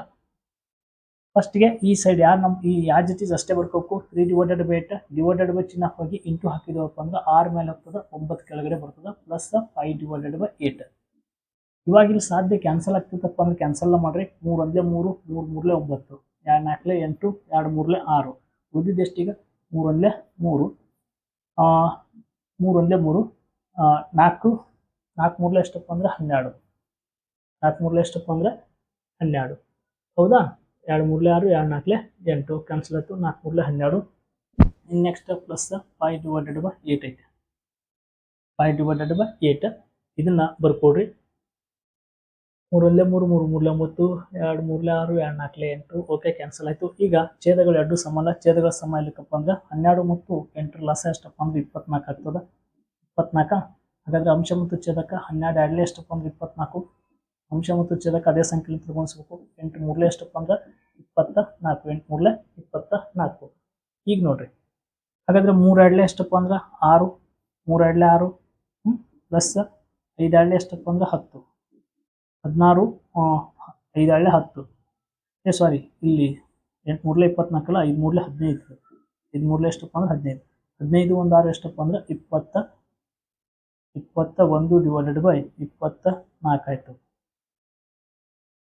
[SPEAKER 1] ಫಸ್ಟ್ಗೆ ಈ ಸೈಡ್ ಯಾರು ನಮ್ಮ ಈ ಯಾರ ಜೊತೆ ಅಷ್ಟೇ ಬರ್ಕೋಬೇಕು three divided by eight divided by ಚಿನ್ನ ಹೋಗಿ ಇಂಟು ಹಾಕಿದವಪ್ಪ ಅಂದ್ರೆ ಆರು ಮೇಲೆ ಹೋಗ್ತದೆ, ಒಂಬತ್ತು ಕೆಳಗಡೆ ಬರ್ತದೆ plus five divided by eight ಇವಾಗ ಇಲ್ಲಿ ಸಾಧ್ಯ ಕ್ಯಾನ್ಸಲ್ ಆಗ್ತಿತ್ತಪ್ಪ ಅಂದ್ರೆ ಕ್ಯಾನ್ಸಲ್ ಮಾಡ್ರಿ. ಮೂರು ಒಂದೇ ಮೂರು ಮೂರು ಮೂರ್ಲೆ ಒಂಬತ್ತು. ಎರಡು ನಾಲ್ಕಲೆ ಎಂಟು, ಎರಡು ಮೂರ್ಲೆ ಆರು. ಉದ್ದಿದ್ದೆಷ್ಟೀಗ ಮೂರಲ್ಲೇ ಮೂರು. ಮೂರು ಒಂದೇ ಮೂರು ನಾಲ್ಕು ನಾಲ್ಕು ಮೂರ್ಲೆ ಎಷ್ಟಪ್ಪ ಅಂದರೆ ಹನ್ನೆರಡು. ನಾಲ್ಕು ಮೂರ್ಲೆ ಎಷ್ಟಪ್ಪ ಅಂದರೆ ಹನ್ನೆರಡು. ಹೌದಾ? ಎರಡು ಮೂರ್ಲೆ ಆರು, ಎರಡು ನಾಲ್ಕಲೆ ಎಂಟು. ಕ್ಯಾನ್ಸಲ್ ಆಯ್ತು, ನಾಲ್ಕು ಮೂರ್ಲೆ ಹನ್ನೆರಡು. Next plus five divided by eight ಐತೆ. ಫೈವ್ ಡಿವೈಡೆಡ್ ಬೈ ಏಟ್ ಇದನ್ನ ಬರ್ಕೊಡ್ರಿ. ಮೂರಲ್ಲೇ ಮೂರು ಮೂರು ಮೂರ್ಲೆ ಒಂಬತ್ತು ಎರಡು ಮೂರ್ಲೆ ಆರು, ಎರಡು ನಾಲ್ಕಲೆ ಎಂಟು. ಓಕೆ ಕ್ಯಾನ್ಸಲ್ ಆಯಿತು. ಈಗ ಛೇದಗಳು ಎರಡು ಸಮಲ್ಲ ಛೇದಗಳ ಸಮ ಇಲ್ಲಕ್ಕಪ್ಪ ಅಂದ್ರೆ ಹನ್ನೆರಡು ಮತ್ತು ಎಂಟರ ಲಸ ಎಷ್ಟಪ್ಪ ಅಂದ್ರೆ ಇಪ್ಪತ್ನಾಲ್ಕು ಆಗ್ತದ. ಇಪ್ಪತ್ನಾಲ್ಕು? ಹಾಗಾದ್ರೆ ಅಂಶ ಮತ್ತು ಛೇದಕ ಹನ್ನೆರಡು ಎರಡಲೇ ಎಷ್ಟಪ್ಪ ಅಂದ್ರೆ ಇಪ್ಪತ್ನಾಲ್ಕು. ಅಂಶ ಮತ್ತು ಛೇದಕ ಅದೇ ಸಂಖ್ಯೆಯಲ್ಲಿ ತಿಳ್ಕೊಳಿಸ್ಬೇಕು. ಎಂಟು ಮೂರ್ಲೆ ಎಷ್ಟಪ್ಪ ಅಂದ್ರೆ ಇಪ್ಪತ್ತ ನಾಲ್ಕು. ಎಂಟು ಮೂರ್ಲೆ ಇಪ್ಪತ್ತ ನಾಲ್ಕು. ಈಗ ನೋಡ್ರಿ. ಹಾಗಾದ್ರೆ ಮೂರು ಎರಡಲೇ ಎಷ್ಟಪ್ಪ ಅಂದ್ರೆ ಆರು, ಮೂರು ಎರಡಲೇ ಆರು ಹ್ಞೂ ಪ್ಲಸ್ ಐದು ಎರಡಲೇ ಎಷ್ಟಪ್ಪ ಅಂದ್ರೆ ಹತ್ತು. ಹದಿನಾರು ಐದು ಎರಡಲೇ ಹತ್ತು. ಏ ಸಾರಿ ಇಲ್ಲಿ ಎಂಟು ಮೂರಲೆ ಇಪ್ಪತ್ನಾಲ್ಕಲ್ಲ ಐದು ಮೂರಲೆ ಹದಿನೈದು. ಐದು ಮೂರಲೆ ಎಷ್ಟಪ್ಪ ಅಂದ್ರೆ ಹದಿನೈದು. ಹದಿನೈದು ಒಂದು ಆರು ಎಷ್ಟಪ್ಪ ಅಂದ್ರೆ ಇಪ್ಪತ್ತ ಇಪ್ಪತ್ತ ಒಂದು ಡಿವೈಡೆಡ್ ಬೈ ಇಪ್ಪತ್ತ ನಾಲ್ಕು ಆಯ್ತು.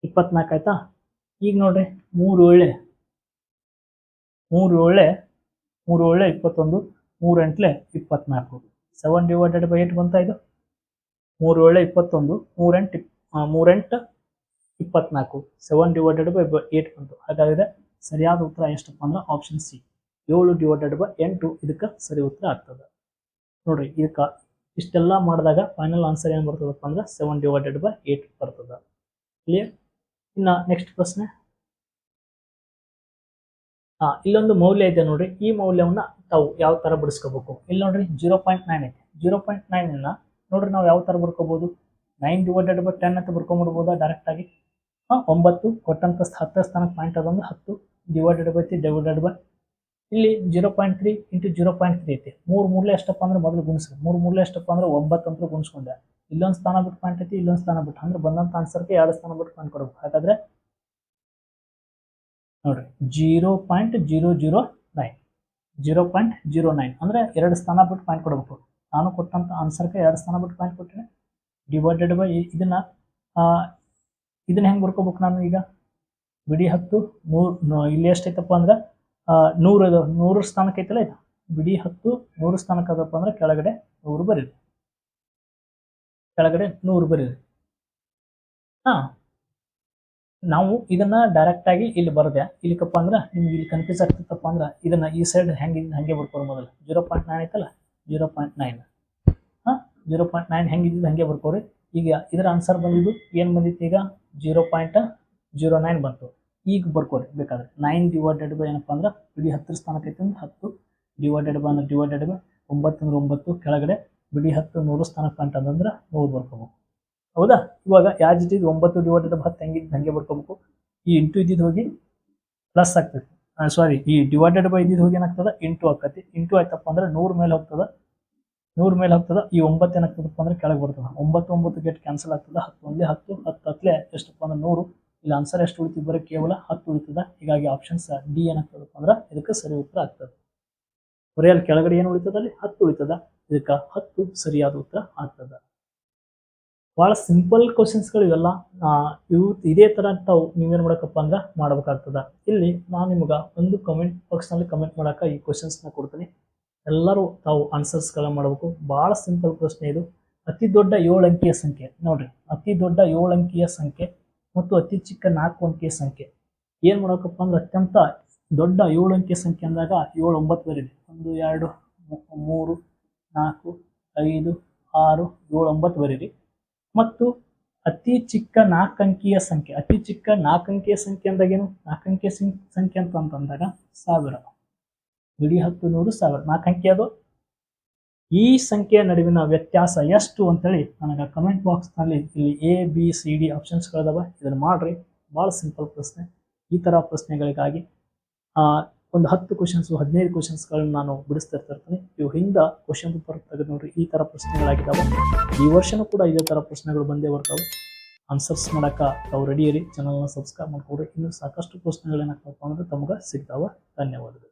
[SPEAKER 1] ಇಪ್ಪತ್ನಾಲ್ಕು ಆಯ್ತಾ? ಈಗ ನೋಡ್ರಿ ಮೂರು ಏಳೆ ಮೂರು ಏಳೆ ಮೂರು ಏಳೆ ಇಪ್ಪತ್ತೊಂದು ಮೂರು ಎಂಟ್ಲೆ ಇಪ್ಪತ್ನಾಲ್ಕು. ಸೆವೆನ್ ಡಿವೈಡೆಡ್ ಬೈ ಏಟ್ ಬಂತ ಇದು? ಮೂರು ಏಳೆ ಇಪ್ಪತ್ತೊಂದು, ಮೂರೆಂಟು ಮೂರೆಂಟು, ಇಪ್ಪತ್ನಾಲ್ಕು ಸೆವೆನ್ ಡಿವೈಡೆಡ್ ಬೈ ಏಟ್ ಬಂತು. ಹಾಗಾದರೆ ಸರಿಯಾದ ಉತ್ತರ ಎಷ್ಟಪ್ಪ ಅಂದ್ರೆ ಆಪ್ಷನ್ ಸಿ ಏಳು ಡಿವೈಡೆಡ್ ಬೈ ಎಂಟು, ಇದಕ್ಕೆ ಸರಿ ಉತ್ತರ ಆಗ್ತದೆ. ನೋಡ್ರಿ, ಇದಕ್ಕೆ ಇಷ್ಟೆಲ್ಲ ಮಾಡಿದಾಗ ಫೈನಲ್ ಆನ್ಸರ್ ಏನು ಬರ್ತದಪ್ಪ ಅಂದ್ರೆ ಸೆವೆನ್ ಡಿವೈಡೆಡ್ ಬೈ ಏಟ್ ಬರ್ತದೆ. ಕ್ಲಿಯರ್ ಇನ್ನು ನೆಕ್ಸ್ಟ್ ಪ್ರಶ್ನೆ. ಹಾ ಇಲ್ಲೊಂದು ಮೌಲ್ಯ ಇದೆ ನೋಡ್ರಿ. ಈ ಮೌಲ್ಯವನ್ನು ತಾವು ಯಾವ ತರ ಬಿಡಿಸ್ಕೋಬೇಕು? ಇಲ್ಲಿ ನೋಡ್ರಿ ಜೀರೋ ಪಾಯಿಂಟ್ ನೈನ್ ಐತೆ. ಜೀರೋ ಪಾಯಿಂಟ್ ನೈನ್ ನೋಡ್ರಿ ನಾವು ಯಾವ ತರ ಬರ್ಕೋಬಹುದು ನೈನ್ ಡಿವೈಡೆಡ್ ಬೈ ಟೆನ್ ಅಂತ ಬರ್ಕೊಂಡ್ಬಿಡ್ಬೋದಾ ಡೈರೆಕ್ಟ್ ಆಗಿ? ಹಾ, ಒಂಬತ್ತು ಕೊಟ್ಟಂತ ಹತ್ತು ಸ್ಥಾನಕ್ಕೆ ಪಾಯಿಂಟ್ ಅದೊಂದು ಹತ್ತು divided by three divided by ಇಲ್ಲಿ zero point three into zero point three ಐತಿ. ಮೂರು ಮೂರಲೆ ಎಷ್ಟಪ್ಪ ಅಂದ್ರೆ ಮೊದಲು ಗುಣಿಸ್ರಿ ಮೂರು ಮೂರಲೆ ಎಷ್ಟಪ್ಪ ಅಂದ್ರೆ ಒಂಬತ್ತು ಅಂತ ಗುಣಿಸ್ಕೊಂಡೆ. ಇಲ್ಲೊಂದು ಸ್ಥಾನ ಬಿಟ್ಟು ಪಾಯಿಂಟ್ ಐತಿ, ಇಲ್ಲೊಂದು ಸ್ಥಾನ ಬಿಟ್ಟು. ಅಂದ್ರೆ ಬಂದಂತ ಆನ್ಸರ್ಗೆ ಎರಡು ಸ್ಥಾನ ಬಿಟ್ಟು ಪಾಯಿಂಟ್ ಕೊಡ್ಬೇಕು. ಹಾಗಾದ್ರೆ ನೋಡ್ರಿ zero point zero zero nine zero point zero nine ಅಂದ್ರೆ ಎರಡು ಸ್ಥಾನ ಬಿಟ್ಟು ಪಾಯಿಂಟ್ ಕೊಡಬೇಕು. ನಾನು ಕೊಟ್ಟಂತ ಆನ್ಸರ್ಗೆ ಎರಡು ಸ್ಥಾನ ಬಿಟ್ಟು ಪಾಯಿಂಟ್ ಕೊಟ್ಟರೆ ಡಿವೈಡೆಡ್ ಬೈ ಇದನ್ನ ಇದನ್ನ ಹೆಂಗೆ ಬರ್ಕೋಬೇಕು ನಾನು ಈಗ? ಬಿಡಿ ಹತ್ತು, ನೂರು ಇಲ್ಲಿ ಎಷ್ಟೈತಪ್ಪ ಅಂದ್ರೆ ನೂರು ಅದು ನೂರು ಸ್ಥಾನಕ್ಕೆ ಐತಲ್ಲ ಇದು? ಬಿಡಿ ಹತ್ತು, ನೂರು ಸ್ಥಾನಕ್ಕೆ ಅದಪ್ಪ ಅಂದ್ರೆ ಕೆಳಗಡೆ ನೂರು ಬರೀರಿ. ಕೆಳಗಡೆ ನೂರು ಬರೀರಿ. ಹಾಂ. ನಾವು ಇದನ್ನ ಡೈರೆಕ್ಟ್ ಆಗಿ ಇಲ್ಲಿ ಬರದೆ. ಇಲ್ಲಿಕಪ್ಪ ಅಂದ್ರೆ, ನಿಮ್ಗೆ ಇಲ್ಲಿ ಕನ್ಫ್ಯೂಸ್ ಆಗ್ತಿತ್ತಪ್ಪ ಅಂದ್ರೆ, ಇದನ್ನ ಈ ಸೈಡ್ ಹೆಂಗೆ ಹಂಗೆ ಬರ್ಕೋರು ಮೊದಲು? ಜೀರೋ ಪಾಯಿಂಟ್ ನೈನ್ ಐತಲ್ಲ? Zero point nine. Zero point nine ಹೆಂಗಿದ್ದು ಹಂಗೆ ಬರ್ಕೋರಿ. ಈಗ ಇದರ ಆನ್ಸರ್ ಬಂದಿದ್ದು ಏನು ಬಂದಿತ್ತು ಈಗ? ಜೀರೋ ಪಾಯಿಂಟ್ ಜೀರೋ ನೈನ್ ಬಂತು. ಈಗ ಬರ್ಕೋರಿ ಬೇಕಾದ್ರೆ. ನೈನ್ ಡಿವೈಡೆಡ್ ಬೈ ಏನಪ್ಪ ಅಂದ್ರೆ ಬಿಡಿ ಹತ್ತರ ಸ್ಥಾನಕ್ಕೆ ಐತೆ ಅಂದ್ರೆ ಹತ್ತು. ಡಿವೈಡೆಡ್ ಬೈ ಅಂದ್ರೆ ಡಿವೈಡೆಡ್ ಬೈ ಒಂಬತ್ತು ಅಂದ್ರೆ ಒಂಬತ್ತು ಕೆಳಗಡೆ ಬಿಡಿ ಹತ್ತು ನೂರು ಸ್ಥಾನಕ್ಕೆ ಅಂತಂದ್ರೆ ನೂರು ಬರ್ಕೋಬೇಕು. ಹೌದಾ? ಇವಾಗ ಯಾವ ಇದ್ದಿದ್ದು ಒಂಬತ್ತು ಡಿವೈಡೆಡ್ ಬೈ ಹತ್ತು ಹೆಂಗಿದ್ದು ಹಂಗೆ ಬರ್ಕೋಬೇಕು. ಈ ಇಂಟು ಇದ್ದಿದ್ದು ಹೋಗಿ ಪ್ಲಸ್ ಆಗ್ತೈತಿ ಸಾರಿ ಈ ಡಿವೈಡೆಡ್ ಬೈ ಇದ್ದಿದ್ದು ಹೋಗಿ ಏನಾಗ್ತದೆ? ಇಂಟು ಆಕತಿ ಇಂಟು ಆಯ್ತಪ್ಪ ಅಂದ್ರೆ ನೂರು ಮೇಲೆ ಹೋಗ್ತದ. ನೂರ ಮೇಲೆ ಹತ್ತದ, ಈ ಒಂಬತ್ತು ಏನಾಗ್ತದಪ್ಪ ಅಂದ್ರೆ ಕೆಳಗೆ ಬರ್ತದೆ. ಒಂಬತ್ತು ಒಂಬತ್ತು ಗೇಟ್ ಕ್ಯಾನ್ಸಲ್ ಆಗ್ತದ ಹತ್ತು ಒಂದೇ ಹತ್ತು ಹತ್ತು ಹತ್ತಲೆ ಎಷ್ಟಪ್ಪ ಅಂದ್ರೆ ನೂರು. ಇಲ್ಲಿ ಆನ್ಸರ್ ಎಷ್ಟು ಉಳಿತದೆ ಬರೀ ಕೇವಲ ಹತ್ತು ಉಳಿತದ. ಹೀಗಾಗಿ ಆಪ್ಷನ್ಸ್ ಡಿ ಏನಾಗ್ತದಪ್ಪ ಅಂದ್ರೆ ಇದಕ್ಕೆ ಸರಿ ಉತ್ತರ ಆಗ್ತದೆ. ಬರೀ ಅಲ್ಲಿ ಕೆಳಗಡೆ ಏನು ಉಳಿತದ ಅಲ್ಲಿ? ಹತ್ತು ಉಳಿತದ. ಇದಕ್ಕೆ ಹತ್ತು ಸರಿಯಾದ ಉತ್ತರ ಆಗ್ತದ. ಭಾಳ ಸಿಂಪಲ್ ಕ್ವಶನ್ಸ್ಗಳು ಇವೆಲ್ಲ. ಇವು ಇದೇ ಥರ ತಾವು ನೀವೇನು ಮಾಡಕಪ್ಪ ಅಂದ್ರೆ ಮಾಡ್ಬೇಕಾಗ್ತದ. ಇಲ್ಲಿ ನಾನು ನಿಮ್ಗೆ ಒಂದು ಕಮೆಂಟ್ ಬಾಕ್ಸ್ನಲ್ಲಿ ಕಮೆಂಟ್ ಮಾಡೋಕೆ ಈ ಕ್ವಶನ್ಸ್ನ ಕೊಡ್ತೀನಿ. ಎಲ್ಲರೂ ತಾವು ಆನ್ಸರ್ಸ್ಗಳನ್ನ ಮಾಡಬೇಕು. ಭಾಳ ಸಿಂಪಲ್ ಪ್ರಶ್ನೆ ಇದು. ಅತಿ ದೊಡ್ಡ ಏಳು ಅಂಕಿಯ ಸಂಖ್ಯೆ. ನೋಡ್ರಿ, ಅತಿ ದೊಡ್ಡ ಏಳು ಅಂಕಿಯ ಸಂಖ್ಯೆ ಮತ್ತು ಅತಿ ಚಿಕ್ಕ ನಾಲ್ಕು ಅಂಕಿಯ ಸಂಖ್ಯೆ. ಏನು ಮಾಡಬೇಕಪ್ಪ ಅಂದ್ರೆ ಅತ್ಯಂತ ದೊಡ್ಡ ಏಳು ಅಂಕಿಯ ಸಂಖ್ಯೆ ಅಂದಾಗ ಏಳು ಒಂಬತ್ತು ಬರೀರಿ. ಒಂದು, ಎರಡು, ಮೂರು, ನಾಲ್ಕು, ಐದು, ಆರು, ಏಳು, ಒಂಬತ್ತು ಬರೀರಿ. ಮತ್ತು ಅತಿ ಚಿಕ್ಕ ನಾಲ್ಕು ಅಂಕಿಯ ಸಂಖ್ಯೆ. ಅತಿ ಚಿಕ್ಕ ನಾಲ್ಕು ಅಂಕಿಯ ಸಂಖ್ಯೆ ಅಂದಾಗೇನು ನಾಲ್ಕು ಅಂಕಿಯ ಸಂ- ಸಂಖ್ಯೆ ಅಂತ ಅಂತಂದಾಗ ಸಾವಿರ. ಬಿಡಿ ಹತ್ತು ನೂರು ಸಾವಿರ. ನಾಲ್ಕು ಅಂಕಿ ಅದು? ಈ ಸಂಖ್ಯೆಯ ನಡುವಿನ ವ್ಯತ್ಯಾಸ ಎಷ್ಟು ಅಂತೇಳಿ ನನಗೆ ಕಮೆಂಟ್ ಬಾಕ್ಸ್ನಲ್ಲಿ ಇಲ್ಲಿ ಎ ಬಿ ಸಿ ಡಿ ಆಪ್ಷನ್ಸ್ಗಳಿದಾವ ಇದನ್ನು ಮಾಡಿರಿ. ಭಾಳ ಸಿಂಪಲ್ ಪ್ರಶ್ನೆ. ಈ ಥರ ಪ್ರಶ್ನೆಗಳಿಗಾಗಿ ಒಂದು ಹತ್ತು ಕ್ವಶನ್ಸು ಹದಿನೈದು ಕ್ವಶನ್ಸ್ಗಳನ್ನ ನಾನು ಬಿಡಿಸ್ತಿರ್ತಿರ್ತೀನಿ ಇವು ಹಿಂದೆ ಕ್ವಶನ್ ಪೇಪರ್ ತೆಗೆದು ನೋಡ್ರಿ. ಈ ಥರ ಪ್ರಶ್ನೆಗಳಾಗಿದ್ದಾವೆ ಈ ವರ್ಷನೂ ಕೂಡ ಇದೇ ಥರ ಪ್ರಶ್ನೆಗಳು ಬಂದೇ ಬರ್ತಾವೆ. ಆನ್ಸರ್ಸ್ ಮಾಡೋಕೆ ತಾವು ರೆಡಿ ಇರಿ. ಚಾನಲ್ನ ಸಬ್ಸ್ಕ್ರೈಬ್ ಮಾಡ್ಕೊಡ್ರಿ ಇನ್ನೂ ಸಾಕಷ್ಟು ಪ್ರಶ್ನೆಗಳೇನಾಗ್ತಪ್ಪ ಅಂದರೆ ತಮಗೆ ಸಿಗ್ತಾವೆ. ಧನ್ಯವಾದಗಳು.